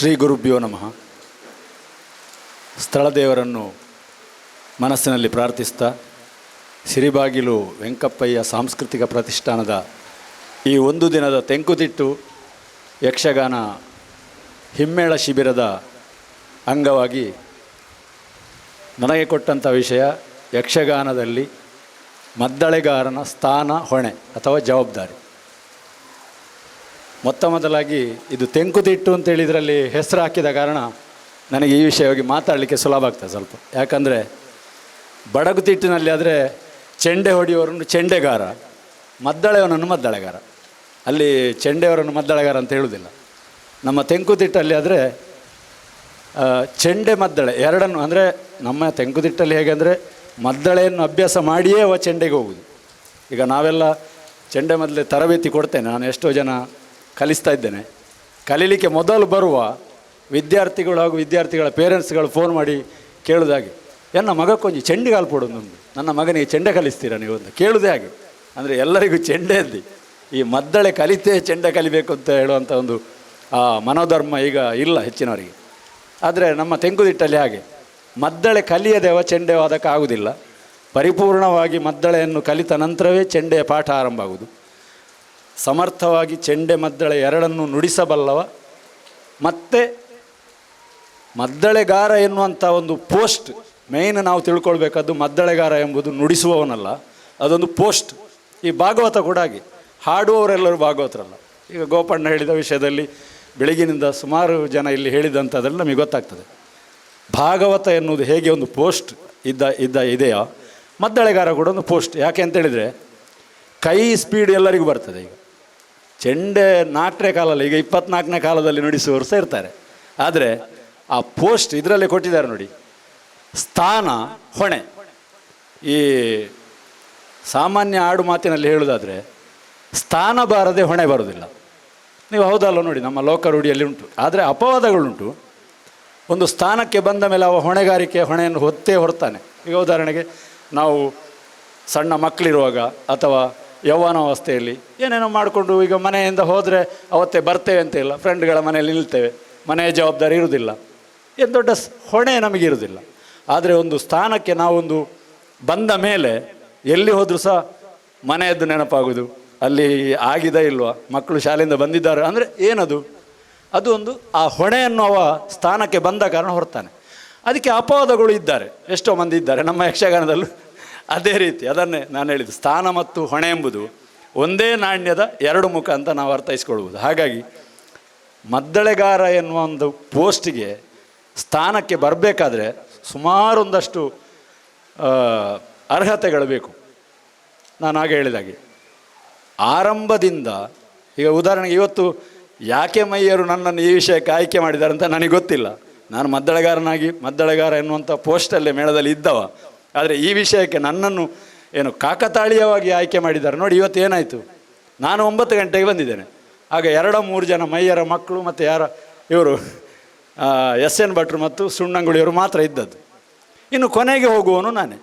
ಶ್ರೀ ಗುರುಭ್ಯೋ ನಮಃ. ಸ್ಥಳದೇವರನ್ನು ಮನಸ್ಸಿನಲ್ಲಿ ಪ್ರಾರ್ಥಿಸ್ತಾ, ಸಿರಿಬಾಗಿಲು ವೆಂಕಪ್ಪಯ್ಯ ಸಾಂಸ್ಕೃತಿಕ ಪ್ರತಿಷ್ಠಾನದ ಈ ಒಂದು ದಿನದ ತೆಂಕುತಿಟ್ಟು ಯಕ್ಷಗಾನ ಹಿಮ್ಮೇಳ ಶಿಬಿರದ ಅಂಗವಾಗಿ ನನಗೆ ಕೊಟ್ಟಂಥ ವಿಷಯ, ಯಕ್ಷಗಾನದಲ್ಲಿ ಮದ್ದಳೆಗಾರನ ಸ್ಥಾನ ಹೊಣೆ ಅಥವಾ ಜವಾಬ್ದಾರಿ. ಮೊತ್ತ ಮೊದಲಾಗಿ ಇದು ತೆಂಕುತಿಟ್ಟು ಅಂತೇಳಿ ಇದರಲ್ಲಿ ಹೆಸರು ಹಾಕಿದ ಕಾರಣ ನನಗೆ ಈ ವಿಷಯವಾಗಿ ಮಾತಾಡಲಿಕ್ಕೆ ಸುಲಭ ಆಗ್ತದೆ ಸ್ವಲ್ಪ. ಯಾಕಂದರೆ ಬಡಗುತಿಟ್ಟಿನಲ್ಲಿ ಆದರೆ ಚೆಂಡೆ ಹೊಡೆಯುವವರನ್ನು ಚೆಂಡೆಗಾರ, ಮದ್ದಳೆಯವನನ್ನು ಮದ್ದಳೆಗಾರ. ಅಲ್ಲಿ ಚೆಂಡೆಯವರನ್ನು ಮದ್ದಳೆಗಾರ ಅಂತ ಹೇಳುವುದಿಲ್ಲ. ನಮ್ಮ ತೆಂಕುತಿಟ್ಟಲ್ಲಿ ಆದರೆ ಚೆಂಡೆ ಮದ್ದಳೆ ಎರಡನ್ನು, ಅಂದರೆ ನಮ್ಮ ತೆಂಕುತಿಟ್ಟಲ್ಲಿ ಹೇಗೆ ಅಂದರೆ ಮದ್ದಳೆಯನ್ನು ಅಭ್ಯಾಸ ಮಾಡಿಯೇ ಅವ ಚೆಂಡೆಗೆ ಹೋಗುವುದು. ಈಗ ನಾವೆಲ್ಲ ಚೆಂಡೆ ಮೊದಲೇ ತರಬೇತಿ ಕೊಡ್ತೇನೆ, ನಾನು ಎಷ್ಟೋ ಜನ ಕಲಿಸ್ತಾ ಇದ್ದೇನೆ. ಕಲೀಲಿಕ್ಕೆ ಮೊದಲು ಬರುವ ವಿದ್ಯಾರ್ಥಿಗಳು ಹಾಗೂ ವಿದ್ಯಾರ್ಥಿಗಳ ಪೇರೆಂಟ್ಸ್ಗಳು ಫೋನ್ ಮಾಡಿ ಕೇಳೋದಾಗಿ. ನನ್ನ ಮಗ ಕೊಂಚ ಚೆಂಡೆ ಕೊಡೋದು ನಮ್ಮದು ನನ್ನ ಮಗನಿಗೆ ಚೆಂಡೆ ಕಲಿಸ್ತೀರಾ ನೀವು ಅಂತ ಕೇಳೋದೇ ಹಾಗೆ. ಅಂದರೆ ಎಲ್ಲರಿಗೂ ಚೆಂಡೆ ಅಲ್ಲಿ ಈ ಮದ್ದಳೆ ಕಲಿತೇ ಚೆಂಡೆ ಕಲಿಬೇಕು ಅಂತ ಹೇಳುವಂಥ ಒಂದು ಮನೋಧರ್ಮ ಈಗ ಇಲ್ಲ ಹೆಚ್ಚಿನವರಿಗೆ. ಆದರೆ ನಮ್ಮ ತೆಂಗುದಿಟ್ಟಲ್ಲಿ ಹಾಗೆ. ಮದ್ದಳೆ ಕಲಿಯದೆವ ಚೆಂಡೆ ಆಗುವುದಿಲ್ಲ ಪರಿಪೂರ್ಣವಾಗಿ ಮದ್ದಳೆಯನ್ನು ಕಲಿತ ನಂತರವೇ ಚೆಂಡೆಯ ಪಾಠ ಆರಂಭ ಆಗುವುದು. ಸಮರ್ಥವಾಗಿ ಚೆಂಡೆ ಮದ್ದಳೆ ಎರಡನ್ನು ನುಡಿಸಬಲ್ಲವ. ಮತ್ತು ಮದ್ದಳೆಗಾರ ಎನ್ನುವಂಥ ಒಂದು ಪೋಸ್ಟ್ ಮೇಯ್ನ್ ನಾವು ತಿಳ್ಕೊಳ್ಬೇಕಾದ್ದು ಮದ್ದಳೆಗಾರ ಎಂಬುದು ನುಡಿಸುವವನಲ್ಲ. ಅದೊಂದು ಪೋಸ್ಟ್. ಈ ಭಾಗವತ ಕೂಡ ಹಾಗೆ. ಹಾಡುವವರೆಲ್ಲರೂ ಭಾಗವತರಲ್ಲ. ಈಗ ಗೋಪಣ್ಣ ಹೇಳಿದ ವಿಷಯದಲ್ಲಿ ಬೆಳಗಿನಿಂದ ಸುಮಾರು ಜನ ಇಲ್ಲಿ ಹೇಳಿದಂಥದ್ರಲ್ಲಿ ನಮಗೆ ಗೊತ್ತಾಗ್ತದೆ. ಭಾಗವತ ಎನ್ನುವುದು ಹೇಗೆ ಒಂದು ಪೋಸ್ಟ್ ಇದ್ದ ಇದ್ದ ಇದೆಯೋ ಮದ್ದಳೆಗಾರ ಕೂಡ ಒಂದು ಪೋಸ್ಟ್. ಯಾಕೆ ಅಂತೇಳಿದರೆ ಕೈ ಸ್ಪೀಡ್ ಎಲ್ಲರಿಗೂ ಬರ್ತದೆ ಈಗ. ಚೆಂಡೆ ನಾಲ್ಕನೇ ಕಾಲಲ್ಲಿ, ಈಗ ಇಪ್ಪತ್ನಾಲ್ಕನೇ ಕಾಲದಲ್ಲಿ ನುಡಿಸುವವರು ಸಹ ಇರ್ತಾರೆ. ಆದರೆ ಆ ಪೋಸ್ಟ್ ಇದರಲ್ಲೇ ಕೊಟ್ಟಿದ್ದಾರೆ ನೋಡಿ. ಸ್ಥಾನ, ಹೊಣೆ. ಈ ಸಾಮಾನ್ಯ ಆಡು ಮಾತಿನಲ್ಲಿ ಹೇಳುವುದಾದರೆ ಸ್ಥಾನ ಬಾರದೆ ಹೊಣೆ ಬರೋದಿಲ್ಲ ನೀವು ಹೌದಲ್ಲ ನೋಡಿ, ನಮ್ಮ ಲೋಕ ರೂಢಿಯಲ್ಲಿ ಉಂಟು. ಆದರೆ ಅಪವಾದಗಳುಂಟು. ಒಂದು ಸ್ಥಾನಕ್ಕೆ ಬಂದ ಮೇಲೆ ಅವ ಹೊಣೆಗಾರಿಕೆ, ಹೊಣೆಯನ್ನು ಹೊತ್ತೇ ಹೊರ್ತಾನೆ. ಈಗ ಉದಾಹರಣೆಗೆ, ನಾವು ಸಣ್ಣ ಮಕ್ಕಳಿರುವಾಗ ಅಥವಾ ಯೌವನಾವಸ್ಥೆಯಲ್ಲಿ. ಏನೇನೋ ಮಾಡಿಕೊಂಡು ಈಗ ಮನೆಯಿಂದ ಹೋದರೆ ಅವತ್ತೇ ಬರ್ತೇವೆ ಅಂತ ಇಲ್ಲ. ಫ್ರೆಂಡ್ಗಳ ಮನೆಯಲ್ಲಿ ನಿಲ್ತೇವೆ. ಮನೆಯ ಜವಾಬ್ದಾರಿ ಇರುವುದಿಲ್ಲ. ಏನು ದೊಡ್ಡ ಹೊಣೆ ನಮಗಿರುವುದಿಲ್ಲ ಆದರೆ ಒಂದು ಸ್ಥಾನಕ್ಕೆ ನಾವೊಂದು ಬಂದ ಮೇಲೆ ಎಲ್ಲಿ ಹೋದರೂ ಸಹ ಮನೆಯದ್ದು ನೆನಪಾಗೋದು ಅಲ್ಲಿ ಆಗಿದ ಇಲ್ವಾ? ಮಕ್ಕಳು ಶಾಲೆಯಿಂದ ಬಂದಿದ್ದಾರೆ ಅಂದರೆ ಏನದು? ಅದು ಒಂದು ಆ ಹೊಣೆ ಅನ್ನುವ ಸ್ಥಾನಕ್ಕೆ ಬಂದ ಕಾರಣ ಹೊರ್ತಾನೆ ಅದಕ್ಕೆ ಅಪವಾದಗಳು ಇದ್ದಾರೆ. ಎಷ್ಟೋ ಮಂದಿ ಇದ್ದಾರೆ. ನಮ್ಮ ಯಕ್ಷಗಾನದಲ್ಲೂ ಅದೇ ರೀತಿ, ಅದನ್ನೇ ನಾನು ಹೇಳಿದ್ದು, ಸ್ಥಾನ ಮತ್ತು ಹೊಣೆ ಎಂಬುದು ಒಂದೇ ನಾಣ್ಯದ ಎರಡು ಮುಖ ಅಂತ ನಾವು ಅರ್ಥೈಸ್ಕೊಳ್ಬೋದು ಹಾಗಾಗಿ, ಮದ್ದಳೆಗಾರ ಎನ್ನುವ ಒಂದು ಪೋಸ್ಟಿಗೆ ಸ್ಥಾನಕ್ಕೆ ಬರಬೇಕಾದ್ರೆ ಸುಮಾರೊಂದಷ್ಟು ಅರ್ಹತೆಗಳು ಬೇಕು. ನಾನು ಹಾಗೆ ಹೇಳಿದಾಗೆ. ಆರಂಭದಿಂದ, ಈಗ ಉದಾಹರಣೆಗೆ ಇವತ್ತು ಯಾಕೆ ಮೈಯರು ನನ್ನನ್ನು ಈ ವಿಷಯಕ್ಕೆ ಆಯ್ಕೆ ಮಾಡಿದ್ದಾರೆ ಅಂತ ನನಗೆ ಗೊತ್ತಿಲ್ಲ. ನಾನು ಮದ್ದಳೆಗಾರನಾಗಿ ಮದ್ದಳೆಗಾರ ಎನ್ನುವಂಥ ಪೋಸ್ಟಲ್ಲೇ ಮೇಳದಲ್ಲಿ ಇದ್ದವ. ಆದರೆ ಈ ವಿಷಯಕ್ಕೆ ನನ್ನನ್ನು ಏನು ಕಾಕತಾಳೀಯವಾಗಿ ಆಯ್ಕೆ ಮಾಡಿದ್ದಾರೆ. ನೋಡಿ ಇವತ್ತು ಏನಾಯಿತು ನಾನು ಒಂಬತ್ತು ಗಂಟೆಗೆ ಬಂದಿದ್ದೇನೆ. ಆಗ ಎರಡ ಮೂರು ಜನ ಮೈಯರ ಮಕ್ಕಳು ಮತ್ತು ಯಾರ, ಇವರು ಎಸ್ ಎನ್ ಭಟ್ರು ಮತ್ತು ಸುಣ್ಣಂಗುಳಿಯವರು ಮಾತ್ರ ಇದ್ದದ್ದು. ಇನ್ನು ಕೊನೆಗೆ ಹೋಗುವವನು ನಾನೇ.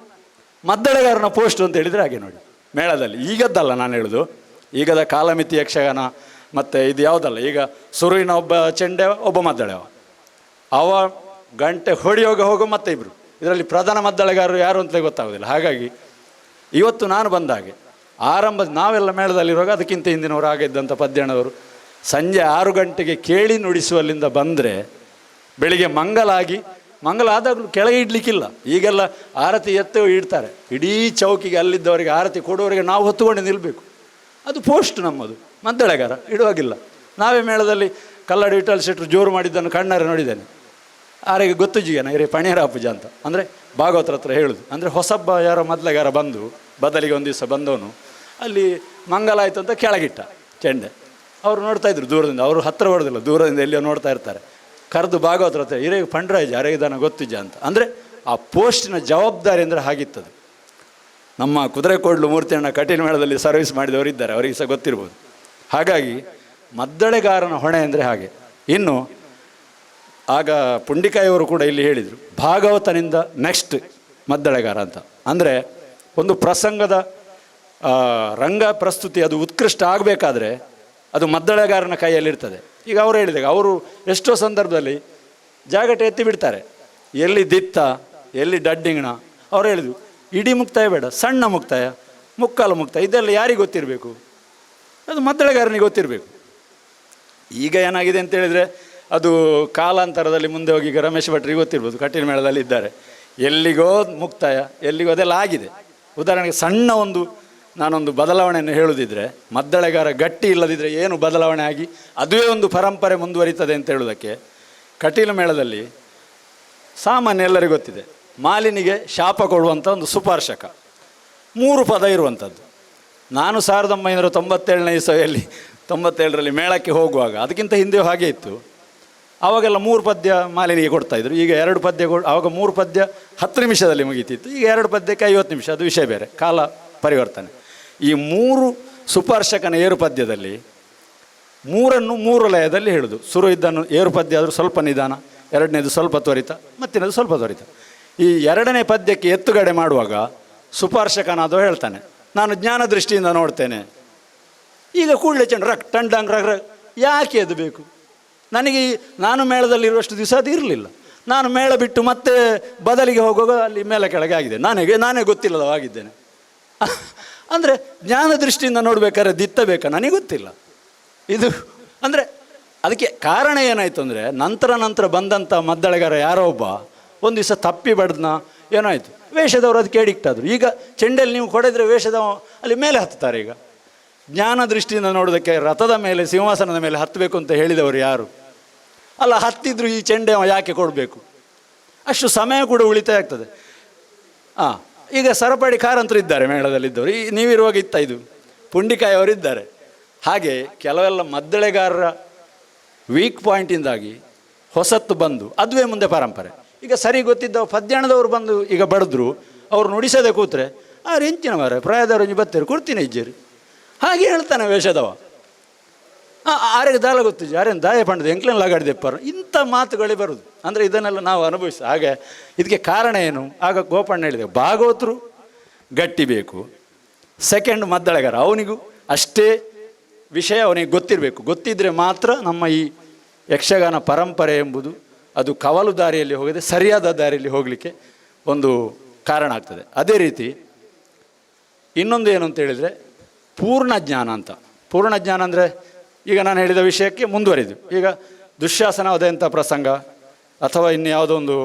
ಮದ್ದಳೆಗಾರನ ಪೋಸ್ಟ್ ಅಂತ ಹೇಳಿದರೆ ಹಾಗೆ ನೋಡಿ, ಮೇಳದಲ್ಲಿ. ಈಗದ್ದಲ್ಲ ನಾನು ಹೇಳೋದು. ಈಗದ ಕಾಲಮಿತಿ ಯಕ್ಷಗಾನ ಮತ್ತು ಇದು ಯಾವುದಲ್ಲ, ಈಗ ಸುರುವಿನ ಒಬ್ಬ ಚೆಂಡೆ, ಒಬ್ಬ ಮದ್ದಳೆವ ಅವ. ಗಂಟೆ ಹೊಡಿಯೋಗ ಹೋಗೋ ಮತ್ತೆ ಇಬ್ಬರು ಇದರಲ್ಲಿ ಪ್ರಧಾನ ಮದ್ದಳೆಗಾರರು ಯಾರು ಅಂತಲೇ ಗೊತ್ತಾಗೋದಿಲ್ಲ. ಹಾಗಾಗಿ ಇವತ್ತು ನಾನು ಬಂದ ಹಾಗೆ ಆರಂಭದ ನಾವೆಲ್ಲ ಮೇಳದಲ್ಲಿರುವಾಗ ಅದಕ್ಕಿಂತ ಹಿಂದಿನವರು ಆಗಿದ್ದಂಥ ಪದ್ಯಣ್ಣವರು ಸಂಜೆ ಆರು ಗಂಟೆಗೆ ಕೇಳಿ ನುಡಿಸುವಲ್ಲಿಂದ ಬಂದರೆ ಬೆಳಿಗ್ಗೆ ಮಂಗಲಾಗಿ ಮಂಗಲ ಆದಾಗಲೂ ಕೆಳಗೆ ಇಡ್ಲಿಕ್ಕಿಲ್ಲ. ಈಗೆಲ್ಲ ಆರತಿ ಎತ್ತು ಇಡ್ತಾರೆ. ಇಡೀ ಚೌಕಿಗೆ ಅಲ್ಲಿದ್ದವರಿಗೆ ಆರತಿ ಕೊಡುವವರಿಗೆ ನಾವು ಹೊತ್ತುಕೊಂಡು ನಿಲ್ಲಬೇಕು ಅದು ಪೋಸ್ಟ್ ನಮ್ಮದು, ಮದ್ದಳೆಗಾರ, ಇಡುವಾಗಿಲ್ಲ. ನಾವೇ ಮೇಳದಲ್ಲಿ ಕಲ್ಲಡಿ ವಿಠಲ್ ಶೆಟ್ರು ಜೋರು ಮಾಡಿದ್ದನ್ನು ಕಣ್ಣಾರೆ ನೋಡಿದ್ದೇನೆ. ಆರಿಗೆ ಗೊತ್ತು ಏನ ಇರೇ ಪಣ್ಯರ ಪೂಜ ಅಂತ. ಅಂದರೆ ಭಾಗವತರ ಹತ್ರ ಹೇಳುದು. ಅಂದರೆ ಹೊಸಬ್ಬ ಯಾರೋ ಮೊದಲಗಾರ ಬಂದು, ಬದಲಿಗೆ ಒಂದು ದಿವಸ ಬಂದವನು, ಅಲ್ಲಿ ಮಂಗಲ ಆಯಿತು ಅಂತ ಕೆಳಗಿಟ್ಟ ಚೆಂಡೆ. ಅವರು ನೋಡ್ತಾ ಇದ್ರು ದೂರದಿಂದ. ಅವರು ಹತ್ತಿರ ಹೊಡೆದಿಲ್ಲ, ದೂರದಿಂದ ಎಲ್ಲಿಯೋ ನೋಡ್ತಾ ಇರ್ತಾರೆ. ಕರೆದು ಭಾಗವತರ ಹತ್ರ, ಇರೇ ಅರೆ ಅರೆಗಿದಾನ ಗೊತ್ತಿಜ ಅಂತ. ಅಂದರೆ ಆ ಪೋಸ್ಟಿನ ಜವಾಬ್ದಾರಿ ಅಂದರೆ ಹಾಗಿತ್ತದು. ನಮ್ಮ ಕುದುರೆಕೋಡ್ಲು ಮೂರ್ತಿಯನ್ನು ಕಠಿಣ ಮೇಳದಲ್ಲಿ ಸರ್ವಿಸ್ ಮಾಡಿದವರು ಇದ್ದಾರೆ ಅವರಿಗೆ ಸಹ ಗೊತ್ತಿರ್ಬೋದು. ಹಾಗಾಗಿ ಮದ್ದಳೆಗಾರನ ಹೊಣೆ ಅಂದರೆ ಹಾಗೆ. ಇನ್ನು ಆಗ ಪುಂಡಿಕಾಯಿಯವರು ಕೂಡ ಇಲ್ಲಿ ಹೇಳಿದರು, ಭಾಗವತನಿಂದ ನೆಕ್ಸ್ಟ್ ಮದ್ದಳೆಗಾರ ಅಂತ. ಅಂದರೆ ಒಂದು ಪ್ರಸಂಗದ ರಂಗ ಪ್ರಸ್ತುತಿ ಅದು ಉತ್ಕೃಷ್ಟ ಆಗಬೇಕಾದ್ರೆ ಅದು ಮದ್ದಳೆಗಾರನ ಕೈಯಲ್ಲಿರ್ತದೆ. ಈಗ ಅವರು ಹೇಳಿದಾಗ, ಅವರು ಎಷ್ಟೋ ಸಂದರ್ಭದಲ್ಲಿ ಜಾಗಟೆ ಎತ್ತಿ ಬಿಡ್ತಾರೆ. ಎಲ್ಲಿ ದಿತ್ತ, ಎಲ್ಲಿ ಡಡ್ಡಿಂಗಣ, ಅವ್ರು ಹೇಳಿದ್ರು, ಇಡೀ ಮುಕ್ತಾಯ ಬೇಡ, ಸಣ್ಣ ಮುಕ್ತಾಯ, ಮುಕ್ಕಾಲು ಮುಕ್ತಾಯ, ಇದೆಲ್ಲ ಯಾರಿಗೆ ಗೊತ್ತಿರಬೇಕು? ಅದು ಮದ್ದಳೆಗಾರನಿಗೆ ಗೊತ್ತಿರಬೇಕು. ಈಗ ಏನಾಗಿದೆ ಅಂತ ಹೇಳಿದರೆ ಅದು ಕಾಲಾಂತರದಲ್ಲಿ ಮುಂದೆ ಹೋಗಿ ಈಗ ರಮೇಶ್ ಭಟ್ರಿಗೆ ಗೊತ್ತಿರ್ಬೋದು, ಕಠಿಣ ಮೇಳದಲ್ಲಿ ಇದ್ದಾರೆ. ಎಲ್ಲಿಗೋ ಮುಕ್ತಾಯ, ಎಲ್ಲಿಗೋ ಅದೆಲ್ಲ ಆಗಿದೆ. ಉದಾಹರಣೆಗೆ ಸಣ್ಣ ಒಂದು ನಾನೊಂದು ಬದಲಾವಣೆಯನ್ನು ಹೇಳುದಿದ್ರೆ, ಮದ್ದಳೆಗಾರ ಗಟ್ಟಿ ಇಲ್ಲದಿದ್ದರೆ ಏನು ಬದಲಾವಣೆ ಆಗಿ ಅದುವೇ ಒಂದು ಪರಂಪರೆ ಮುಂದುವರಿತದೆ ಅಂತ ಹೇಳುವುದಕ್ಕೆ ಕಟೀಲು ಮೇಳದಲ್ಲಿ ಸಾಮಾನ್ಯ ಎಲ್ಲರಿಗೂ ಗೊತ್ತಿದೆ, ಮಾಲಿನಿಗೆ ಶಾಪ ಕೊಡುವಂಥ ಒಂದು ಸುಪಾರ್ಶಕ, ಮೂರು ಪದ ಇರುವಂಥದ್ದು. ನಾನು ಸಾವಿರದ ಒಂಬೈನೂರ ತೊಂಬತ್ತೇಳನೇ ಇಸವಿಯಲ್ಲಿ ತೊಂಬತ್ತೇಳರಲ್ಲಿ ಮೇಳಕ್ಕೆ ಹೋಗುವಾಗ, ಅದಕ್ಕಿಂತ ಹಿಂದೆ ಹಾಗೆ ಇತ್ತು. ಆವಾಗೆಲ್ಲ ಮೂರು ಪದ್ಯ ಮಾಲಿನಿಗೆ ಕೊಡ್ತಾಯಿದ್ರು ಈಗ ಎರಡು ಪದ್ಯ ಆವಾಗ ಮೂರು ಪದ್ಯ ಹತ್ತು ನಿಮಿಷದಲ್ಲಿ ಮುಗೀತಿತ್ತು. ಈಗ ಎರಡು ಪದ್ಯಕ್ಕೆ ಐವತ್ತು ನಿಮಿಷ. ಅದು ವಿಷಯ ಬೇರೆ. ಕಾಲ ಪರಿವರ್ತನೆ. ಈ ಮೂರು ಸುಪಾರ್ಶಕನ ಏರು ಪದ್ಯದಲ್ಲಿ ಮೂರನ್ನು ಮೂರು ಲಯದಲ್ಲಿ ಹೇಳುದು. ಶುರು ಇದ್ದನ್ನು ಏರು ಪದ್ಯ ಆದರೂ ಸ್ವಲ್ಪ ನಿಧಾನ, ಎರಡನೇದು ಸ್ವಲ್ಪ ತ್ವರಿತ, ಮತ್ತಿನದು ಸ್ವಲ್ಪ ತ್ವರಿತ. ಈ ಎರಡನೇ ಪದ್ಯಕ್ಕೆ ಎತ್ತುಗಡೆ ಮಾಡುವಾಗ ಸುಪಾರ್ಶಕನಾದವ ಹೇಳ್ತಾನೆ, ನಾನು ಜ್ಞಾನ ದೃಷ್ಟಿಯಿಂದ ನೋಡ್ತೇನೆ. ಈಗ ಕೂಡಲೇ ಚಂಡ ರಕ್ ರಗ್ ರಗ್ ಯಾಕೆ ಅದು ಬೇಕು? ನನಗೆ ನಾನು ಮೇಳದಲ್ಲಿರುವಷ್ಟು ದಿವಸ ಅದು ಇರಲಿಲ್ಲ. ನಾನು ಮೇಳ ಬಿಟ್ಟು ಮತ್ತೆ ಬದಲಿಗೆ ಹೋಗುವಾಗ ಅಲ್ಲಿ ಮೇಲ ಕೆಳಗೆ ಆಗಿದೆ. ನನಗೆ, ನಾನೇ ಗೊತ್ತಿಲ್ಲದವಾಗಿದ್ದೇನೆ ಅಂದರೆ ಜ್ಞಾನ ದೃಷ್ಟಿಯಿಂದ ನೋಡಬೇಕಾದ್ರೆ ದಿತ್ತಬೇಕಾ ನನಗೆ ಗೊತ್ತಿಲ್ಲ. ಇದು ಅಂದರೆ ಅದಕ್ಕೆ ಕಾರಣ ಏನಾಯಿತು ಅಂದರೆ ನಂತರ ನಂತರ ಬಂದಂಥ ಮದ್ದಳೆಗಾರ ಯಾರೋ ಒಬ್ಬ ಒಂದು ದಿವಸ ತಪ್ಪಿ ಬಡ್ದನ ಏನಾಯಿತು? ವೇಷದವರು ಅದು ಕೇಡಿಕ್ಟಾದ್ರು ಈಗ ಚೆಂಡಲ್ಲಿ ನೀವು ಕೊಡಿದ್ರೆ ವೇಷದ ಅಲ್ಲಿ ಮೇಲೆ ಹತ್ತುತ್ತಾರೆ ಈಗ. ಜ್ಞಾನ ದೃಷ್ಟಿಯಿಂದ ನೋಡೋದಕ್ಕೆ ರಥದ ಮೇಲೆ, ಸಿಂಹಾಸನದ ಮೇಲೆ ಹತ್ತಬೇಕು ಅಂತ ಹೇಳಿದವರು ಯಾರು? ಅಲ್ಲ, ಹತ್ತಿದ್ರು ಈ ಚೆಂಡೆ ಯಾಕೆ ಕೊಡಬೇಕು? ಅಷ್ಟು ಸಮಯ ಕೂಡ ಉಳಿತಾಯ ಆಗ್ತದೆ. ಹಾಂ ಈಗ ಸರಪಡಿ ಕಾರಂತರು ಇದ್ದಾರೆ ಮೇಳದಲ್ಲಿದ್ದವರು. ಈ ನೀವಿರುವಾಗ ಇತ್ತ ಇದು? ಪುಂಡಿಕಾಯಿ ಅವರು ಇದ್ದಾರೆ. ಹಾಗೆ ಕೆಲವೆಲ್ಲ ಮದ್ದಳೆಗಾರರ ವೀಕ್ ಪಾಯಿಂಟಿಂದಾಗಿ ಹೊಸತ್ತು ಬಂದು, ಅದುವೇ ಮುಂದೆ ಪರಂಪರೆ. ಈಗ ಸರಿ ಗೊತ್ತಿದ್ದ ಪದ್ಯಾಣದವರು ಬಂದು ಈಗ ಬಡಿದ್ರು, ಅವ್ರು ನುಡಿಸದೆ ಕೂತ್ರೆ, ಆ ಹೆಂಚಿನವರೇ ಪ್ರಾಯದವ್ರು ಬತ್ತೇರು ಕೊಡ್ತೀನಿ ಇಜ್ಜೇರಿ. ಹಾಗೆ ಹೇಳ್ತಾನೆ ವೇಷದವ. ಆರೇ ದಾಲ ಗೊತ್ತು ಯಾರೇನು ದಾಯ ಪಂಡದ, ಎಂಕ್ಲೆನ್ ಲಾಗಾಡಿದೆಪ್ಪರು ಇಂಥ ಮಾತುಗಳೇ ಬರುದು. ಅಂದರೆ ಇದನ್ನೆಲ್ಲ ನಾವು ಅನುಭವಿಸ ಹಾಗೆ ಇದಕ್ಕೆ ಕಾರಣ ಏನು? ಆಗ ಗೋಪಣ್ಣ ಹೇಳಿದೆ ಭಾಗವತರು ಗಟ್ಟಿ ಬೇಕು. ಸೆಕೆಂಡ್ ಮದ್ದಳೆಗಾರ, ಅವನಿಗೂ ಅಷ್ಟೇ ವಿಷಯ ಅವನಿಗೆ ಗೊತ್ತಿರಬೇಕು. ಗೊತ್ತಿದ್ದರೆ ಮಾತ್ರ ನಮ್ಮ ಈ ಯಕ್ಷಗಾನ ಪರಂಪರೆ ಎಂಬುದು ಅದು ಕವಲು ದಾರಿಯಲ್ಲಿ ಹೋಗದೆ, ಸರಿಯಾದ ದಾರಿಯಲ್ಲಿ ಹೋಗಲಿಕ್ಕೆ ಒಂದು ಕಾರಣ ಆಗ್ತದೆ. ಅದೇ ರೀತಿ ಇನ್ನೊಂದು ಏನು ಅಂತ ಹೇಳಿದರೆ ಪೂರ್ಣ ಜ್ಞಾನ ಅಂತ. ಪೂರ್ಣ ಜ್ಞಾನ ಅಂದರೆ ಈಗ ನಾನು ಹೇಳಿದ ವಿಷಯಕ್ಕೆ ಮುಂದುವರಿದು. ಈಗ ದುಶ್ಯಾಸನ ಅದಂಥ ಪ್ರಸಂಗ ಅಥವಾ ಇನ್ಯಾವುದೋ ಒಂದು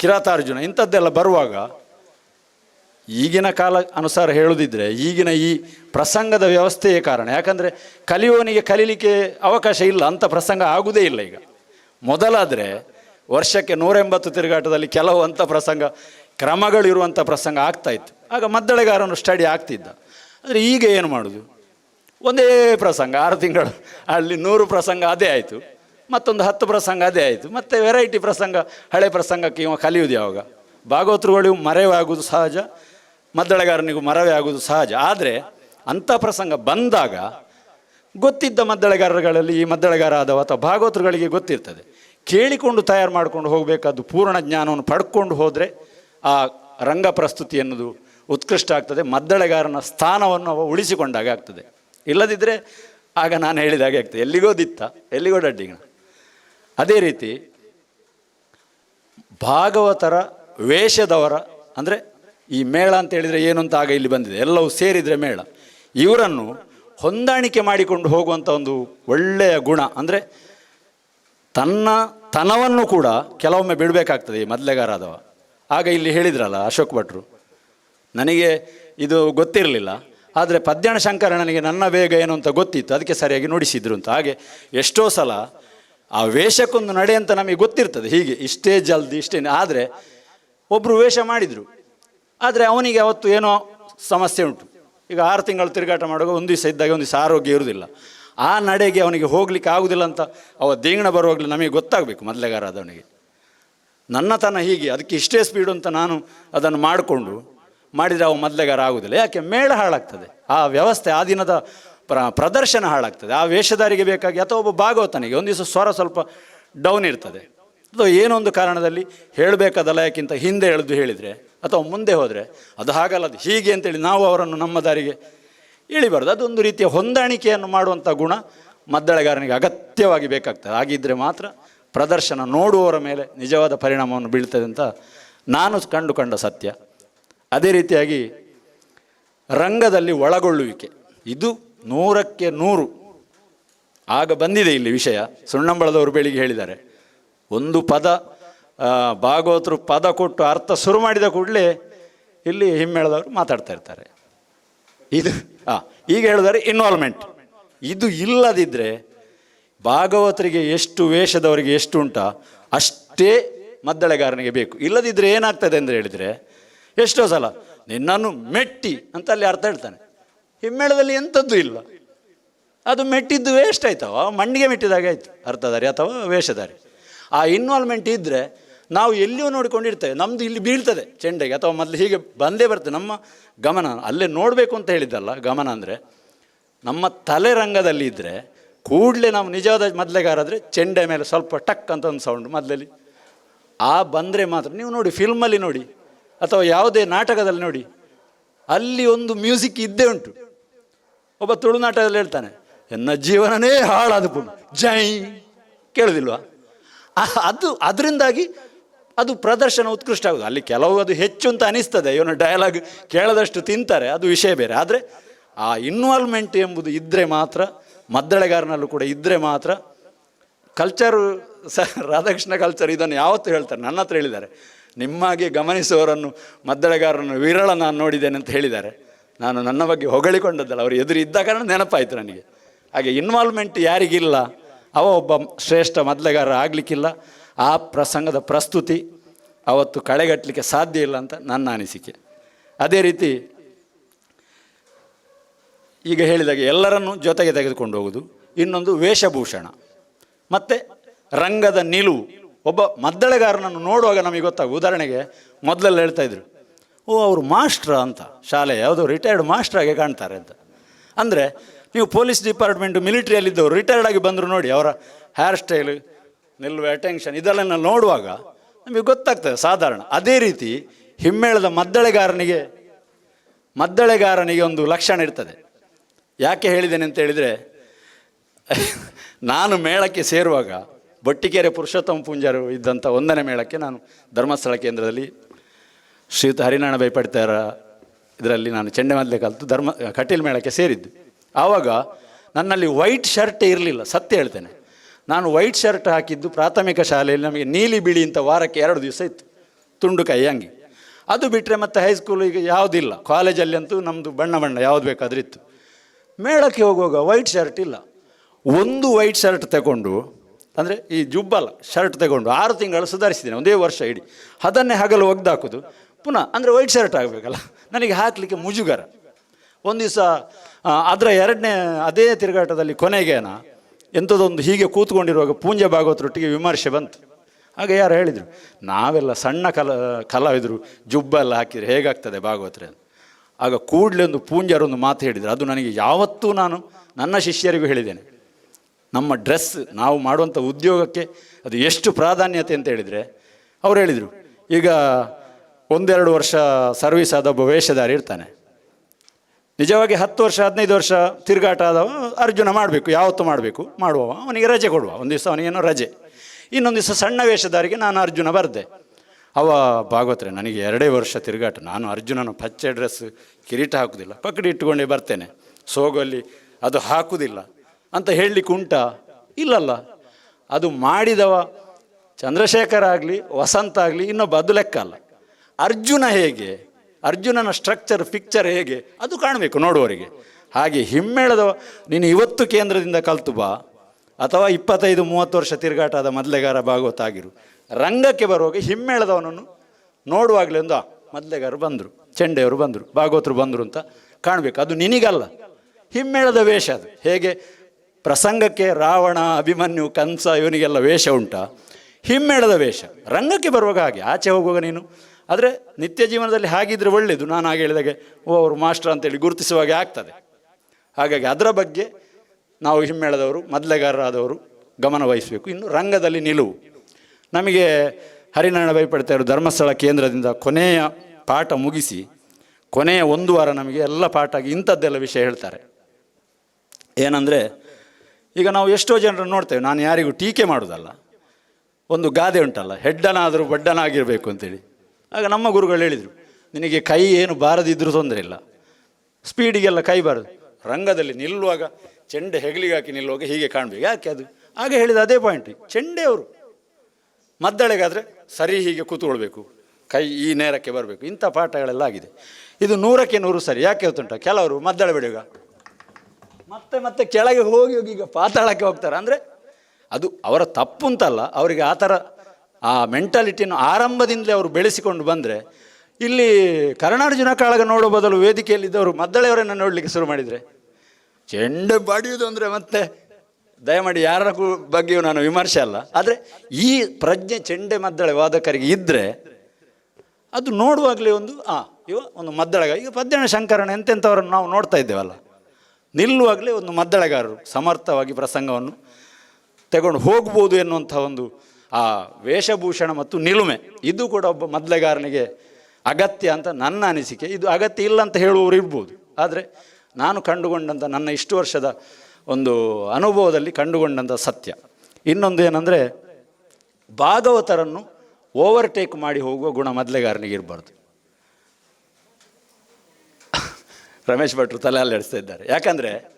ಕಿರಾತಾರ್ಜುನ ಇಂಥದ್ದೆಲ್ಲ ಬರುವಾಗ ಈಗಿನ ಕಾಲ ಅನುಸಾರ ಹೇಳುದಿದ್ದರೆ ಈಗಿನ ಈ ಪ್ರಸಂಗದ ವ್ಯವಸ್ಥೆಯೇ ಕಾರಣ. ಯಾಕಂದರೆ ಕಲಿಯುವವನಿಗೆ ಕಲೀಲಿಕ್ಕೆ ಅವಕಾಶ ಇಲ್ಲ ಅಂಥ ಪ್ರಸಂಗ ಆಗುವುದೇ ಇಲ್ಲ ಈಗ. ಮೊದಲಾದರೆ ವರ್ಷಕ್ಕೆ ನೂರೆಂಬತ್ತು ತಿರುಗಾಟದಲ್ಲಿ ಕೆಲವು ಅಂಥ ಪ್ರಸಂಗ ಕ್ರಮಗಳಿರುವಂಥ ಪ್ರಸಂಗ ಆಗ್ತಾಯಿತ್ತು ಆಗ ಮದ್ದಳೆಗಾರನು ಸ್ಟಡಿ ಆಗ್ತಿದ್ದ. ಆದರೆ ಈಗ ಏನು ಮಾಡೋದು? ಒಂದೇ ಪ್ರಸಂಗ, ಆರು ತಿಂಗಳು. ಅಲ್ಲಿ ನೂರು ಪ್ರಸಂಗ ಅದೇ ಆಯಿತು. ಮತ್ತೊಂದು ಹತ್ತು ಪ್ರಸಂಗ ಅದೇ ಆಯಿತು. ಮತ್ತು ವೆರೈಟಿ ಪ್ರಸಂಗ, ಹಳೆ ಪ್ರಸಂಗಕ್ಕೆ ಇವ ಕಲಿಯುವುದು ಯಾವಾಗ? ಭಾಗವತರುಗಳು ಮರವೇ ಆಗುವುದು ಸಹಜ, ಮದ್ದಳೆಗಾರನಿಗೂ ಮರವೇ ಆಗುವುದು ಸಹಜ. ಆದರೆ ಅಂಥ ಪ್ರಸಂಗ ಬಂದಾಗ ಗೊತ್ತಿದ್ದ ಮದ್ದಳೆಗಾರರುಗಳಲ್ಲಿ ಈ ಮದ್ದಳೆಗಾರ ಆದವ ಅಥವಾ ಭಾಗವತರುಗಳಿಗೆ ಗೊತ್ತಿರ್ತದೆ. ಕೇಳಿಕೊಂಡು ತಯಾರು ಮಾಡಿಕೊಂಡು ಹೋಗಬೇಕಾದ್ದು ಪೂರ್ಣ ಜ್ಞಾನವನ್ನು ಪಡ್ಕೊಂಡು ಹೋದರೆ ಆ ರಂಗ ಪ್ರಸ್ತುತಿ ಎನ್ನುವುದು ಉತ್ಕೃಷ್ಟ ಆಗ್ತದೆ, ಮದ್ದಳೆಗಾರನ ಸ್ಥಾನವನ್ನು ಅವ ಉಳಿಸಿಕೊಂಡಾಗ ಆಗ್ತದೆ. ಇಲ್ಲದಿದ್ದರೆ ಆಗ ನಾನು ಹೇಳಿದಾಗೆ ಆಗ್ತದೆ. ಎಲ್ಲಿಗೋ ದಿತ್ತ, ಎಲ್ಲಿಗೋ ಡಡ್ಡಿಗ ಅದೇ ರೀತಿ ಭಾಗವತರ, ವೇಷದವರ, ಅಂದರೆ ಈ ಮೇಳ ಅಂತ ಹೇಳಿದರೆ ಏನು ಅಂತ ಆಗ ಇಲ್ಲಿ ಬಂದಿದೆ. ಎಲ್ಲವೂ ಸೇರಿದರೆ ಮೇಳ. ಇವರನ್ನು ಹೊಂದಾಣಿಕೆ ಮಾಡಿಕೊಂಡು ಹೋಗುವಂಥ ಒಂದು ಒಳ್ಳೆಯ ಗುಣ, ಅಂದರೆ ತನ್ನ ತನವನ್ನು ಕೂಡ ಕೆಲವೊಮ್ಮೆ ಬಿಡಬೇಕಾಗ್ತದೆ ಈ ಮೊದಲೆಗಾರಾದವ ಆಗ ಇಲ್ಲಿ ಹೇಳಿದ್ರಲ್ಲ ಅಶೋಕ್ ಭಟ್ರು ನನಗೆ ಇದು ಗೊತ್ತಿರಲಿಲ್ಲ. ಆದರೆ ಪದ್ಯಣ ಶಂಕರ ನನಗೆ ನನ್ನ ವೇಗ ಏನು ಅಂತ ಗೊತ್ತಿತ್ತು. ಅದಕ್ಕೆ ಸರಿಯಾಗಿ ನುಡಿಸಿದ್ರು ಅಂತ. ಹಾಗೆ ಎಷ್ಟೋ ಸಲ ಆ ವೇಷಕ್ಕೊಂದು ನಡೆ ಅಂತ ನಮಗೆ ಗೊತ್ತಿರ್ತದೆ. ಹೀಗೆ ಇಷ್ಟೇ ಜಲ್ದಿ ಇಷ್ಟೇ ಆದರೆ ಒಬ್ಬರು ವೇಷ ಮಾಡಿದರು. ಆದರೆ ಅವನಿಗೆ ಅವತ್ತು ಏನೋ ಸಮಸ್ಯೆ ಉಂಟು. ಈಗ ಆರು ತಿಂಗಳು ತಿರುಗಾಟ ಮಾಡುವಾಗ ಒಂದು ದಿವಸ ಇದ್ದಾಗ ಒಂದು ದಿವಸ ಆರೋಗ್ಯ ಇರುವುದಿಲ್ಲ. ಆ ನಡೆಗೆ ಅವನಿಗೆ ಹೋಗ್ಲಿಕ್ಕೆ ಆಗುವುದಿಲ್ಲ ಅಂತ ಅವ ದೇಂಗಣ ಬರುವಾಗಲೂ ನಮಗೆ ಗೊತ್ತಾಗಬೇಕು ಮೊದಲೆಗಾರ ಆದವನಿಗೆ. ನನ್ನತನ ಹೀಗೆ. ಅದಕ್ಕೆ ಇಷ್ಟೇ ಸ್ಪೀಡು ಅಂತ ನಾನು ಅದನ್ನು ಮಾಡಿಕೊಂಡು ಮಾಡಿದರೆ ಅವು ಮೊದಲೆಗಾರ ಆಗುವುದಿಲ್ಲ ಯಾಕೆ? ಮೇಳ ಹಾಳಾಗ್ತದೆ. ಆ ವ್ಯವಸ್ಥೆ ಆ ದಿನದ ಪ್ರ, ಪ್ರದರ್ಶನ ಹಾಳಾಗ್ತದೆ. ಆ ವೇಷಧಾರಿಗೆ ಬೇಕಾಗಿ ಅಥವಾ ಒಬ್ಬ ಭಾಗವತನಿಗೆ ಒಂದು ದಿವಸ ಸ್ವರ ಸ್ವಲ್ಪ ಡೌನ್ ಇರ್ತದೆ. ಅಥವಾ ಏನೋ ಒಂದು ಕಾರಣದಲ್ಲಿ ಹೇಳಬೇಕಾದ ಲಯಕ್ಕಿಂತ ಹಿಂದೆ ಎಳೆದು ಹೇಳಿದರೆ ಅಥವಾ ಮುಂದೆ ಹೋದರೆ ಅದು ಹಾಗಲ್ಲ ಅದು ಹೀಗೆ ಅಂತೇಳಿ ನಾವು ಅವರನ್ನು ನಮ್ಮ ದಾರಿಗೆ ಇಳಿಬಾರ್ದು. ಅದೊಂದು ರೀತಿಯ ಹೊಂದಾಣಿಕೆಯನ್ನು ಮಾಡುವಂಥ ಗುಣ ಮದ್ದಳೆಗಾರನಿಗೆ ಅಗತ್ಯವಾಗಿ ಬೇಕಾಗ್ತದೆ. ಹಾಗಿದ್ದರೆ ಮಾತ್ರ ಪ್ರದರ್ಶನ ನೋಡುವವರ ಮೇಲೆ ನಿಜವಾದ ಪರಿಣಾಮವನ್ನು ಬೀಳ್ತದೆ ಅಂತ ನಾನು ಕಂಡುಕೊಂಡ ಸತ್ಯ. ಅದೇ ರೀತಿಯಾಗಿ ರಂಗದಲ್ಲಿ ಒಳಗೊಳ್ಳುವಿಕೆ. ಇದು ನೂರಕ್ಕೆ ನೂರು. ಆಗ ಬಂದಿದೆ ಇಲ್ಲಿ ವಿಷಯ. ಸುಣ್ಣಂಬಳದವರು ಬೆಳಿಗ್ಗೆ ಹೇಳಿದ್ದಾರೆ. ಒಂದು ಪದ ಭಾಗವತರು ಪದ ಕೊಟ್ಟು ಅರ್ಥ ಶುರು ಮಾಡಿದ ಕೂಡಲೇ ಇಲ್ಲಿ ಹಿಮ್ಮೇಳದವರು ಮಾತಾಡ್ತಾ ಇರ್ತಾರೆ. ಇದು ಹಾಂ ಈಗ ಹೇಳಿದರೆ ಇನ್ವಾಲ್ವ್ಮೆಂಟ್ ಇದು ಇಲ್ಲದಿದ್ದರೆ ಭಾಗವತರಿಗೆ ಎಷ್ಟು ವೇಷದವರಿಗೆ ಎಷ್ಟು ಉಂಟ ಅಷ್ಟೇ ಮದ್ದಳೆಗಾರನಿಗೆ ಬೇಕು. ಇಲ್ಲದಿದ್ದರೆ ಏನಾಗ್ತದೆ ಅಂತ ಹೇಳಿದರೆ ಎಷ್ಟೋ ಸಲ, ನಿನ್ನನ್ನು ಮೆಟ್ಟಿ ಅಂತ ಅಲ್ಲಿ ಅರ್ಥ ಹೇಳ್ತಾನೆ. ಹಿಮ್ಮೇಳದಲ್ಲಿ ಎಂಥದ್ದು ಇಲ್ಲ. ಅದು ಮೆಟ್ಟಿದ್ದು ವೇಸ್ಟ್ ಆಯ್ತವ, ಮಣ್ಣಿಗೆ ಮೆಟ್ಟಿದಾಗ ಆಯ್ತು ಅರ್ಥದಾರಿ ಅಥವಾ ವೇಷಧಾರಿ. ಆ ಇನ್ವಾಲ್ವ್ಮೆಂಟ್ ಇದ್ದರೆ ನಾವು ಎಲ್ಲಿಯೂ ನೋಡಿಕೊಂಡಿರ್ತೇವೆ ನಮ್ಮದು ಇಲ್ಲಿ ಬೀಳ್ತದೆ ಚೆಂಡೆಗೆ, ಅಥವಾ ಮೊದಲು ಹೀಗೆ ಬಂದೇ ಬರ್ತದೆ. ನಮ್ಮ ಗಮನ, ಅಲ್ಲೇ ನೋಡಬೇಕು ಅಂತ ಹೇಳಿದ್ದಲ್ಲ, ಗಮನ ಅಂದರೆ, ನಮ್ಮ ತಲೆ ರಂಗದಲ್ಲಿ ಇದ್ದರೆ ಕೂಡಲೇ ನಾವು ನಿಜವಾದ ಮೊದಲೆಗಾರಾದರೆ ಚೆಂಡೆ ಮೇಲೆ ಸ್ವಲ್ಪ ಟಕ್ ಅಂತ ಒಂದು ಸೌಂಡ್ ಮೊದಲಲ್ಲಿ. ಆ ಬಂದರೆ ಮಾತ್ರ, ನೀವು ನೋಡಿ ಫಿಲ್ಮಲ್ಲಿ ನೋಡಿ. ಅಥವಾ ಯಾವುದೇ ನಾಟಕದಲ್ಲಿ ನೋಡಿ, ಅಲ್ಲಿ ಒಂದು ಮ್ಯೂಸಿಕ್ ಇದ್ದೇ ಉಂಟು. ಒಬ್ಬ ತುಳುನಾಟಕದಲ್ಲಿ ಹೇಳ್ತಾನೆ, ಎನ್ನ ಜೀವನನೇ ಹಾಳಾದ ಪುಣ್ಯ, ಜೈ. ಕೇಳೋದಿಲ್ವಾ? ಅದು, ಅದರಿಂದಾಗಿ ಅದು ಪ್ರದರ್ಶನ ಉತ್ಕೃಷ್ಟ ಆಗೋದು ಅಲ್ಲಿ ಕೆಲವು ಅದು ಹೆಚ್ಚು ಅಂತ ಅನಿಸ್ತದೆ, ಇವನು ಡಯಲಾಗ್ ಕೇಳದಷ್ಟು ತಿಂತಾರೆ, ಅದು ವಿಷಯ ಬೇರೆ. ಆದರೆ ಆ ಇನ್ವಾಲ್ವ್ಮೆಂಟ್ ಎಂಬುದು ಇದ್ದರೆ ಮಾತ್ರ, ಮದ್ದಳೆಗಾರನಲ್ಲೂ ಕೂಡ ಇದ್ದರೆ ಮಾತ್ರ ಕಲ್ಚರು ಸ, ರಾಧಾಕೃಷ್ಣ ಕಲ್ಚರ್ ಇದನ್ನು ಯಾವತ್ತೂ ಹೇಳ್ತಾರೆ, ನನ್ನ ಹತ್ರ ಹೇಳಿದ್ದಾರೆ. ನಿಮ್ಮಾಗೆ ಗಮನಿಸುವವರನ್ನು, ಮದ್ದಳೆಗಾರರನ್ನು ವಿರಳ ನಾನು ನೋಡಿದ್ದೇನೆ ಅಂತ ಹೇಳಿದ್ದಾರೆ. ನಾನು ನನ್ನ ಬಗ್ಗೆ ಹೊಗಳಿಕೊಂಡದ್ದಲ್ಲ, ಅವರು ಎದುರು ಇದ್ದ ಕಾರಣ ನೆನಪಾಯಿತು ನನಗೆ. ಹಾಗೆ ಇನ್ವಾಲ್ವ್ಮೆಂಟ್ ಯಾರಿಗಿಲ್ಲ, ಅವ ಒಬ್ಬ ಶ್ರೇಷ್ಠ ಮದ್ದಳೆಗಾರ ಆಗಲಿಕ್ಕಿಲ್ಲ. ಆ ಪ್ರಸಂಗದ ಪ್ರಸ್ತುತಿ ಅವತ್ತು ಕಳೆಗಟ್ಟಲಿಕ್ಕೆ ಸಾಧ್ಯ ಇಲ್ಲ ಅಂತ ನನ್ನ ಅನಿಸಿಕೆ. ಅದೇ ರೀತಿ ಈಗ ಹೇಳಿದಾಗ ಎಲ್ಲರನ್ನು ಜೊತೆಗೆ ತೆಗೆದುಕೊಂಡು ಹೋಗುವುದು, ಇನ್ನೊಂದು ವೇಷಭೂಷಣ. ಮತ್ತು ರಂಗದ ನಿಲುವು. ಒಬ್ಬ ಮದ್ದಳೆಗಾರನನ್ನು ನೋಡುವಾಗ ನಮಗೆ ಗೊತ್ತಾಗ ಉದಾಹರಣೆಗೆ ಮೊದಲೆಲ್ಲ ಹೇಳ್ತಾ ಇದ್ರು, ಓ, ಅವರು ಮಾಸ್ಟ್ರ ಅಂತ ಶಾಲೆ, ಯಾವುದು ರಿಟೈರ್ಡ್ ಮಾಸ್ಟ್ರಾಗೆ ಕಾಣ್ತಾರೆ ಅಂತ. ಅಂದರೆ ನೀವು ಪೊಲೀಸ್ ಡಿಪಾರ್ಟ್ಮೆಂಟು ಮಿಲಿಟ್ರಿಯಲ್ಲಿದ್ದವರು ರಿಟೈರ್ಡ್ ಆಗಿ ಬಂದರು ನೋಡಿ, ಅವರ ಹೇರ್ ಸ್ಟೈಲು ನಿಲ್ಲುವ ಅಟೆನ್ಷನ್ ಇದೆಲ್ಲ ನೋಡುವಾಗ ನಮಗೆ ಗೊತ್ತಾಗ್ತದೆ ಸಾಧಾರಣ. ಅದೇ ರೀತಿ ಹಿಮ್ಮೇಳದ ಮದ್ದಳೆಗಾರನಿಗೆ ಮದ್ದಳೆಗಾರನಿಗೆ ಒಂದು ಲಕ್ಷಣ ಇರ್ತದೆ. ಯಾಕೆ ಹೇಳಿದ್ದೇನೆ ಅಂತ ಹೇಳಿದರೆ, ನಾನು ಮೇಳಕ್ಕೆ ಸೇರುವಾಗ ಬೊಟ್ಟಿಕೆರೆ ಪುರುಷೋತ್ತಮ ಪೂಂಜಾರು ಇದ್ದಂಥ ಒಂದನೇ ಮೇಳಕ್ಕೆ ನಾನು ಧರ್ಮಸ್ಥಳ ಕೇಂದ್ರದಲ್ಲಿ ಶ್ರೀಯುತ ಹರಿನಾಯಣ ಬೈಪಡ್ತಾರ ಇದರಲ್ಲಿ ನಾನು ಚೆಂಡೆಮದ್ಲೆ ಕಲಿತು ಧರ್ಮ, ಕಟೀಲ್ ಮೇಳಕ್ಕೆ ಸೇರಿದ್ದು. ಆವಾಗ ನನ್ನಲ್ಲಿ ವೈಟ್ ಶರ್ಟೇ ಇರಲಿಲ್ಲ, ಸತ್ಯ ಹೇಳ್ತೇನೆ. ನಾನು ವೈಟ್ ಶರ್ಟ್ ಹಾಕಿದ್ದು ಪ್ರಾಥಮಿಕ ಶಾಲೆಯಲ್ಲಿ ನಮಗೆ ನೀಲಿ ಬಿಳಿ ಅಂತ ವಾರಕ್ಕೆ ಎರಡು ದಿವಸ ಇತ್ತು, ತುಂಡು ಕೈ ಅಂಗಿ ಅದು ಬಿಟ್ಟರೆ ಮತ್ತೆ ಈಗ ಯಾವುದಿಲ್ಲ ಕಾಲೇಜಲ್ಲಿ ಅಂತೂ ನಮ್ಮದು ಬಣ್ಣ ಬಣ್ಣ ಯಾವುದು ಬೇಕಾದ್ರೂ ಇತ್ತು. ಮೇಳಕ್ಕೆ ಹೋಗುವಾಗ ವೈಟ್ ಶರ್ಟ್ ಇಲ್ಲ. ಒಂದು ವೈಟ್ ಶರ್ಟ್ ತಗೊಂಡು ಅಂದರೆ ಈ ಜುಬ್ಬಲ್ಲ ಶರ್ಟ್ ತಗೊಂಡು ಆರು ತಿಂಗಳು ಸುಧಾರಿಸಿದ್ದೇನೆ, ಒಂದೇ ವರ್ಷ ಇಡೀ. ಅದನ್ನೇ ಹಗಲು ಒಗ್ದಾಕೋದು. ಪುನಃ, ಅಂದರೆ ವೈಟ್ ಶರ್ಟ್ ಆಗಬೇಕಲ್ಲ, ನನಗೆ ಹಾಕಲಿಕ್ಕೆ ಮುಜುಗರ. ಒಂದು ದಿವಸ ಅದರ ಎರಡನೇ, ಅದೇ ತಿರುಗಾಟದಲ್ಲಿ ಕೊನೆಗೇನ, ಎಂಥದೊಂದು ಹೀಗೆ ಕೂತ್ಕೊಂಡಿರುವಾಗ ಪೂಂಜೆ ಭಾಗವತರೊಟ್ಟಿಗೆ ವಿಮರ್ಶೆ ಬಂತು. ಆಗ ಯಾರು ಹೇಳಿದರು, ನಾವೆಲ್ಲ ಸಣ್ಣ ಕಲ, ಕಲಾವಿದರು ಜುಬ್ಬೆಲ್ಲ ಹಾಕಿದರೆ ಹೇಗಾಗ್ತದೆ ಭಾಗವತ್ರೆ ಆಗ ಕೂಡಲೇ ಒಂದು ಪೂಂಜರೊಂದು ಮಾತು ಹೇಳಿದರು, ಅದು ನನಗೆ ಯಾವತ್ತೂ ನಾನು ನನ್ನ ಶಿಷ್ಯರಿಗೂ ಹೇಳಿದ್ದೇನೆ. ನಮ್ಮ ಡ್ರೆಸ್ ನಾವು ಮಾಡುವಂಥ ಉದ್ಯೋಗಕ್ಕೆ ಅದು ಎಷ್ಟು ಪ್ರಾಧಾನ್ಯತೆ ಅಂತ ಹೇಳಿದರೆ, ಅವ್ರು ಹೇಳಿದರು, ಈಗ ಒಂದೆರಡು ವರ್ಷ ಸರ್ವಿಸ್ ಆದ ಒಬ್ಬ ವೇಷಧಾರಿ ಇರ್ತಾನೆ. ನಿಜವಾಗಿ ಹತ್ತು ವರ್ಷ, ಹದಿನೈದು ವರ್ಷ ತಿರುಗಾಟ ಆದವ, ಅರ್ಜುನ ಮಾಡಬೇಕು, ಯಾವತ್ತು ಮಾಡಬೇಕು, ಮಾಡುವವ, ಅವನಿಗೆ ರಜೆ ಕೊಡುವ, ಒಂದು ದಿವಸ ಅವನಿಗೇನೋ ರಜೆ. ಇನ್ನೊಂದು ದಿವಸ ಸಣ್ಣ ವೇಷಧಾರಿಗೆ ನಾನು ಅರ್ಜುನ ಬರೆದೆ. ಅವ ಭಾಗವತ್ರೆ, ನನಗೆ ಎರಡೇ ವರ್ಷ ತಿರುಗಾಟ, ನಾನು ಅರ್ಜುನನ ಪಚ್ಚೆ ಡ್ರೆಸ್ ಕಿರೀಟ ಹಾಕುವುದಿಲ್ಲ ಪಕಡಿ ಇಟ್ಟುಕೊಂಡೇ ಬರ್ತೇನೆ. ಸೋಗಲ್ಲಿ ಅದು ಹಾಕುವುದಿಲ್ಲ ಅಂತ ಹೇಳಲಿಕ್ಕೆ ಉಂಟ? ಇಲ್ಲಲ್ಲ. ಅದು ಮಾಡಿದವ ಚಂದ್ರಶೇಖರ ಆಗಲಿ ವಸಂತ ಆಗಲಿ ಇನ್ನೊಬ್ಬ ಅದು ಲೆಕ್ಕ ಅಲ್ಲ. ಅರ್ಜುನ ಹೇಗೆ? ಅರ್ಜುನನ ಸ್ಟ್ರಕ್ಚರ್ ಪಿಕ್ಚರ್ ಹೇಗೆ? ಅದು ಕಾಣಬೇಕು ನೋಡುವವರಿಗೆ. ಹಾಗೆ ಹಿಮ್ಮೇಳದವ, ನೀನು ಇವತ್ತು ಕೇಂದ್ರದಿಂದ ಕಲ್ತು ಬಾ, ಅಥವಾ ಇಪ್ಪತ್ತೈದು, ಮೂವತ್ತು ವರ್ಷ ತಿರುಗಾಟದ ಮೊದಲೆಗಾರ ಭಾಗವತ ಆಗಿರು ರಂಗಕ್ಕೆ ಬರುವಾಗ ಹಿಮ್ಮೇಳದವನನ್ನು ನೋಡುವಾಗಲೇ ಒಂದು ಮೊದಲೆಗಾರರು ಬಂದರು, ಚೆಂಡೆಯವರು ಬಂದರು, ಭಾಗವತರು ಬಂದರು ಅಂತ ಕಾಣಬೇಕು. ಅದು ನಿನಗಲ್ಲ. ಹಿಮ್ಮೇಳದ ವೇಷ ಅದು. ಹೇಗೆ? ಪ್ರಸಂಗಕ್ಕೆ ರಾವಣ, ಅಭಿಮನ್ಯು, ಕಂಸ ಇವನಿಗೆಲ್ಲ ವೇಷ ಉಂಟ. ಹಿಮ್ಮೇಳದ ವೇಷ. ರಂಗಕ್ಕೆ ಬರುವಾಗ ಹಾಗೆ, ಆಚೆ ಹೋಗುವಾಗ ನೀನು. ಆದರೆ ನಿತ್ಯ ಜೀವನದಲ್ಲಿ ಹಾಗಿದ್ರೆ ಒಳ್ಳೆಯದು ನಾನು ಹಾಗೆ ಹೇಳಿದಾಗೆ, ಓ, ಅವರು ಮಾಸ್ಟರ್ ಅಂತೇಳಿ ಗುರುತಿಸುವಾಗೆ ಆಗ್ತದೆ. ಹಾಗಾಗಿ ಅದರ ಬಗ್ಗೆ ನಾವು ಹಿಮ್ಮೇಳದವರು, ಮೊದಲೆಗಾರರಾದವರು ಗಮನ ವಹಿಸಬೇಕು. ಇನ್ನು ರಂಗದಲ್ಲಿ ನಿಲುವು. ನಮಗೆ ಹರಿನಾರಾಯಣ ಭಯಪಡ್ತಾಯಿರು ಧರ್ಮಸ್ಥಳ ಕೇಂದ್ರದಿಂದ ಕೊನೆಯ ಪಾಠ ಮುಗಿಸಿ, ಕೊನೆಯ ಒಂದು ವಾರ ನಮಗೆ ಎಲ್ಲ ಪಾಠ ಆಗಿ ಇಂಥದ್ದೆಲ್ಲ ವಿಷಯ ಹೇಳ್ತಾರೆ. ಏನಂದರೆ ಈಗ ನಾವು ಎಷ್ಟೋ ಜನರನ್ನು ನೋಡ್ತೇವೆ. ನಾನು ಯಾರಿಗೂ ಟೀಕೆ ಮಾಡೋದಲ್ಲ ಒಂದು ಗಾದೆ ಉಂಟಲ್ಲ, ಹೆಡ್ಡನಾದರೂ ಬಡ್ಡನಾಗಿರಬೇಕು ಅಂತೇಳಿ. ಆಗ ನಮ್ಮ ಗುರುಗಳು ಹೇಳಿದರು, ನಿನಗೆ ಕೈ ಏನು ಬಾರದಿದ್ದರೂ ತೊಂದರೆ ಇಲ್ಲ. ಸ್ಪೀಡಿಗೆಲ್ಲ ಕೈ ಬಾರದು. ರಂಗದಲ್ಲಿ ನಿಲ್ಲುವಾಗ ಚೆಂಡೆ ಹೆಗಲಿಗೆ ಹಾಕಿ ನಿಲ್ಲುವಾಗ ಹೀಗೆ ಕಾಣಬೇಕು. ಯಾಕೆ ಅದು? ಆಗ ಹೇಳಿದ ಅದೇ ಪಾಯಿಂಟ್ ಚೆಂಡೆ ಅವರು ಮದ್ದಳೆಗಾದರೆ ಸರಿ ಹೀಗೆ ಕೂತ್ಕೊಳ್ಬೇಕು. ಕೈ ಈ ನೇರಕ್ಕೆ ಬರಬೇಕು. ಇಂಥ ಪಾಠಗಳೆಲ್ಲ ಆಗಿದೆ. ಇದು ನೂರಕ್ಕೆ ನೂರು ಸರಿ. ಯಾಕೆ ಗೊತ್ತುಂಟ? ಕೆಲವರು ಮದ್ದಳೆ ಬಿಡುಗ ಮತ್ತೆ ಮತ್ತೆ ಕೆಳಗೆ ಹೋಗಿ ಹೋಗಿ ಈಗ ಪಾತಾಳಕ್ಕೆ ಹೋಗ್ತಾರೆ. ಅಂದರೆ ಅದು ಅವರ ತಪ್ಪು ಅಂತಲ್ಲ, ಅವರಿಗೆ ಆ ಥರ ಆ ಮೆಂಟಾಲಿಟಿಯನ್ನು ಆರಂಭದಿಂದಲೇ ಅವರು ಬೆಳೆಸಿಕೊಂಡು ಬಂದರೆ, ಇಲ್ಲಿ ಕರ್ನಾಟಕ ಕಾಳಗ ನೋಡೋ ಬದಲು ವೇದಿಕೆಯಲ್ಲಿದ್ದವರು ಮದ್ದಳೆಯವರನ್ನು ನೋಡಲಿಕ್ಕೆ ಶುರು ಮಾಡಿದರೆ. ಚೆಂಡು ಬಡಿಯೋದು ಅಂದರೆ ಮತ್ತೆ ದಯಮಾಡಿ ಯಾರ ಬಗ್ಗೆಯೂ ನಾನು ವಿಮರ್ಶೆ ಅಲ್ಲ. ಆದರೆ ಈ ಪ್ರಜ್ಞೆ ಚೆಂಡೆ ಮದ್ದಳೆ ವಾದಕರಿಗೆ ಇದ್ದರೆ ಅದು ನೋಡುವಾಗಲೇ ಒಂದು, ಆ, ಇವ ಒಂದು ಮದ್ದಳೆಗ. ಈಗ ಪದ್ಯಣ ಶಂಕರಣ ಎಂತೆಂಥವ್ರನ್ನು ನಾವು ನೋಡ್ತಾ ಇದ್ದೇವಲ್ಲ. ನಿಲ್ಲುವಾಗಲೇ ಒಂದು ಮದ್ದಳೆಗಾರರು ಸಮರ್ಥವಾಗಿ ಪ್ರಸಂಗವನ್ನು ತಗೊಂಡು ಹೋಗ್ಬೋದು ಎನ್ನುವಂಥ ಒಂದು ಆ ವೇಷಭೂಷಣ ಮತ್ತು ನಿಲುಮೆ. ಇದು ಕೂಡ ಒಬ್ಬ ಮದ್ಲೆಗಾರನಿಗೆ ಅಗತ್ಯ ಅಂತ ನನ್ನ ಅನಿಸಿಕೆ. ಇದು ಅಗತ್ಯ ಇಲ್ಲ ಅಂತ ಹೇಳುವವರು ಇರ್ಬೋದು. ಆದರೆ ನಾನು ಕಂಡುಕೊಂಡಂಥ ನನ್ನ ಇಷ್ಟು ವರ್ಷದ ಒಂದು ಅನುಭವದಲ್ಲಿ ಕಂಡುಕೊಂಡಂಥ ಸತ್ಯ. ಇನ್ನೊಂದು ಏನಂದರೆ ಭಾಗವತರನ್ನು ಓವರ್ಟೇಕ್ ಮಾಡಿ ಹೋಗುವ ಗುಣ ಮದ್ಲೆಗಾರನಿಗೆ ಇರಬಾರ್ದು. ರಮೇಶ್ ಭಟ್ರು ತಲೆ ಅಲ್ಲಾಡಿಸ್ತಾ ಇದ್ದಾರೆ. ಯಾಕಂದರೆ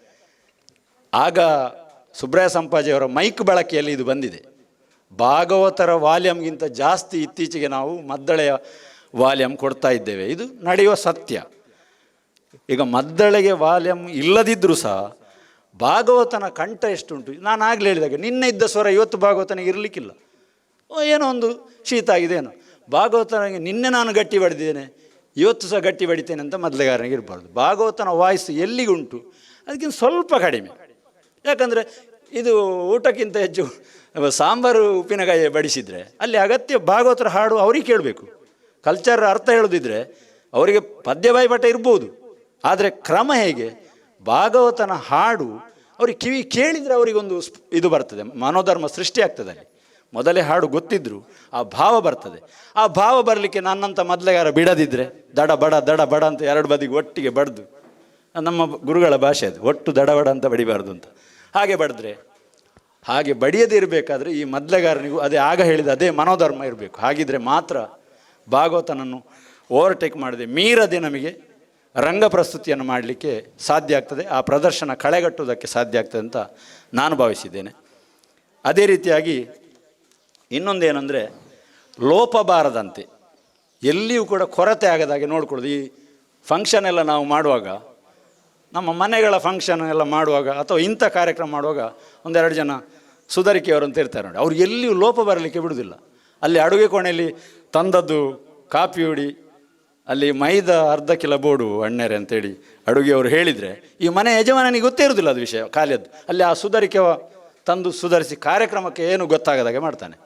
ಆಗ ಸುಬ್ರಾಯ ಸಂಪಾಜಿಯವರ ಮೈಕ್ ಬಳಕೆಯಲ್ಲಿ ಇದು ಬಂದಿದೆ. ಭಾಗವತರ ವಾಲ್ಯೂಮ್ಗಿಂತ ಜಾಸ್ತಿ ಇತ್ತೀಚೆಗೆ ನಾವು ಮದ್ದಳೆಯ ವಾಲ್ಯೂಮ್ ಕೊಡ್ತಾ ಇದ್ದೇವೆ. ಇದು ನಡೆಯುವ ಸತ್ಯ. ಈಗ ಮದ್ದಳೆಗೆ ವಾಲ್ಯೂಮ್ ಇಲ್ಲದಿದ್ದರೂ ಸಹ ಭಾಗವತನ ಕಂಠ ಎಷ್ಟುಂಟು? ನಾನು ಆಗಲೇ ಹೇಳಿದಾಗ, ನಿನ್ನೆ ಇದ್ದ ಸ್ವರ ಇವತ್ತು ಭಾಗವತನಿಗೆ ಇರಲಿಕ್ಕಿಲ್ಲ. ಏನೋ ಒಂದು ಶೀತ ಆಗಿದೆ ಏನೋ. ಭಾಗವತನಿಗೆ ನಿನ್ನೆ ನಾನು ಗಟ್ಟಿ ಬಡಿದ್ದೇನೆ ಇವತ್ತು ಸಹ ಗಟ್ಟಿ ಬಡಿತೇನೆ ಅಂತ ಮೊದಲಗಾರನಿಗೆ ಇರಬಾರ್ದು. ಭಾಗವತನ ವಾಯ್ಸ್ ಎಲ್ಲಿಗುಂಟು? ಅದಕ್ಕಿಂತ ಸ್ವಲ್ಪ ಕಡಿಮೆ. ಯಾಕಂದರೆ ಇದು ಊಟಕ್ಕಿಂತ ಹೆಚ್ಚು ಸಾಂಬಾರು ಉಪ್ಪಿನಕಾಯಿ ಬಡಿಸಿದರೆ ಅಲ್ಲಿ ಅಗತ್ಯ ಭಾಗವತರ ಹಾಡು ಅವ್ರಿಗೆ ಕೇಳಬೇಕು. ಕಲ್ಚರ್ ಅರ್ಥ ಹೇಳೋದಿದ್ರೆ ಅವರಿಗೆ ಪದ್ಯ ಬಾಯಿಪಾಠ ಇರ್ಬೋದು. ಆದರೆ ಕ್ರಮ ಹೇಗೆ? ಭಾಗವತನ ಹಾಡು ಅವ್ರಿಗೆ ಕಿವಿ ಕೇಳಿದರೆ ಅವರಿಗೊಂದು ಇದು ಬರ್ತದೆ, ಮನೋಧರ್ಮ ಸೃಷ್ಟಿ ಆಗ್ತದೆ ಅಲ್ಲಿ. ಮೊದಲೇ ಹಾಡು ಗೊತ್ತಿದ್ರು, ಆ ಭಾವ ಬರ್ತದೆ. ಆ ಭಾವ ಬರಲಿಕ್ಕೆ ನನ್ನಂಥ ಮೊದಲೆಗಾರ ಬಿಡದಿದ್ದರೆ ದಡ ಬಡ ದಡ ಬಡ ಅಂತ ಎರಡು ಬದಿಗೆ ಒಟ್ಟಿಗೆ ಬಡ್ದು. ನಮ್ಮ ಗುರುಗಳ ಭಾಷೆ ಅದು, ಒಟ್ಟು ದಡಬಡ ಅಂತ ಬಡಿಬಾರ್ದು ಅಂತ. ಹಾಗೆ ಬಡಿದ್ರೆ, ಹಾಗೆ ಬಡಿಯದೇ ಇರಬೇಕಾದ್ರೆ ಈ ಮೊದಲೆಗಾರನಿಗೂ ಅದೇ ಆಗ ಹೇಳಿದ ಅದೇ ಮನೋಧರ್ಮ ಇರಬೇಕು. ಹಾಗಿದ್ರೆ ಮಾತ್ರ ಭಾಗವತನನ್ನು ಓವರ್ಟೇಕ್ ಮಾಡದೆ ಮೀರದೆ ನಮಗೆ ರಂಗ ಪ್ರಸ್ತುತಿಯನ್ನು ಮಾಡಲಿಕ್ಕೆ ಸಾಧ್ಯ ಆಗ್ತದೆ, ಆ ಪ್ರದರ್ಶನ ಕಳೆಗಟ್ಟುವುದಕ್ಕೆ ಸಾಧ್ಯ ಆಗ್ತದೆ ಅಂತ ನಾನು ಭಾವಿಸಿದ್ದೇನೆ. ಅದೇ ರೀತಿಯಾಗಿ ಇನ್ನೊಂದೇನೆಂದರೆ ಲೋಪ ಬಾರದಂತೆ ಎಲ್ಲಿಯೂ ಕೂಡ ಕೊರತೆ ಆಗದಾಗೆ ನೋಡ್ಕೊಳ್ಳೋದು. ಈ ಫಂಕ್ಷನ್ ಎಲ್ಲ ನಾವು ಮಾಡುವಾಗ, ನಮ್ಮ ಮನೆಗಳ ಫಂಕ್ಷನ್ ಎಲ್ಲ ಮಾಡುವಾಗ ಅಥವಾ ಇಂಥ ಕಾರ್ಯಕ್ರಮ ಮಾಡುವಾಗ ಒಂದೆರಡು ಜನ ಸುಧಾರಿಕೆಯವರು ಅಂತ ಇರ್ತಾರೆ ನೋಡಿ. ಅವ್ರು ಎಲ್ಲಿಯೂ ಲೋಪ ಬರಲಿಕ್ಕೆ ಬಿಡುವುದಿಲ್ಲ. ಅಲ್ಲಿ ಅಡುಗೆ ಕೋಣೆಯಲ್ಲಿ ತಂದದ್ದು ಕಾಪಿ ಹುಡಿ, ಅಲ್ಲಿ ಮೈದಾ ಅರ್ಧ ಕಿಲೋ ಬೋಡು ಅಣ್ಣೆರೆ ಅಂತೇಳಿ ಅಡುಗೆಯವರು ಹೇಳಿದರೆ, ಈ ಮನೆ ಯಜಮಾನನಿಗೆ ಗೊತ್ತೇ ಇರೋದಿಲ್ಲ ಅದು ವಿಷಯ, ಖಾಲಿಯದ್ದು. ಅಲ್ಲಿ ಆ ಸುಧಾರಿಕೆ ತಂದು ಸುಧಾರಿಸಿ ಕಾರ್ಯಕ್ರಮಕ್ಕೆ ಏನು ಗೊತ್ತಾಗದಾಗೆ ಮಾಡ್ತಾನೆ.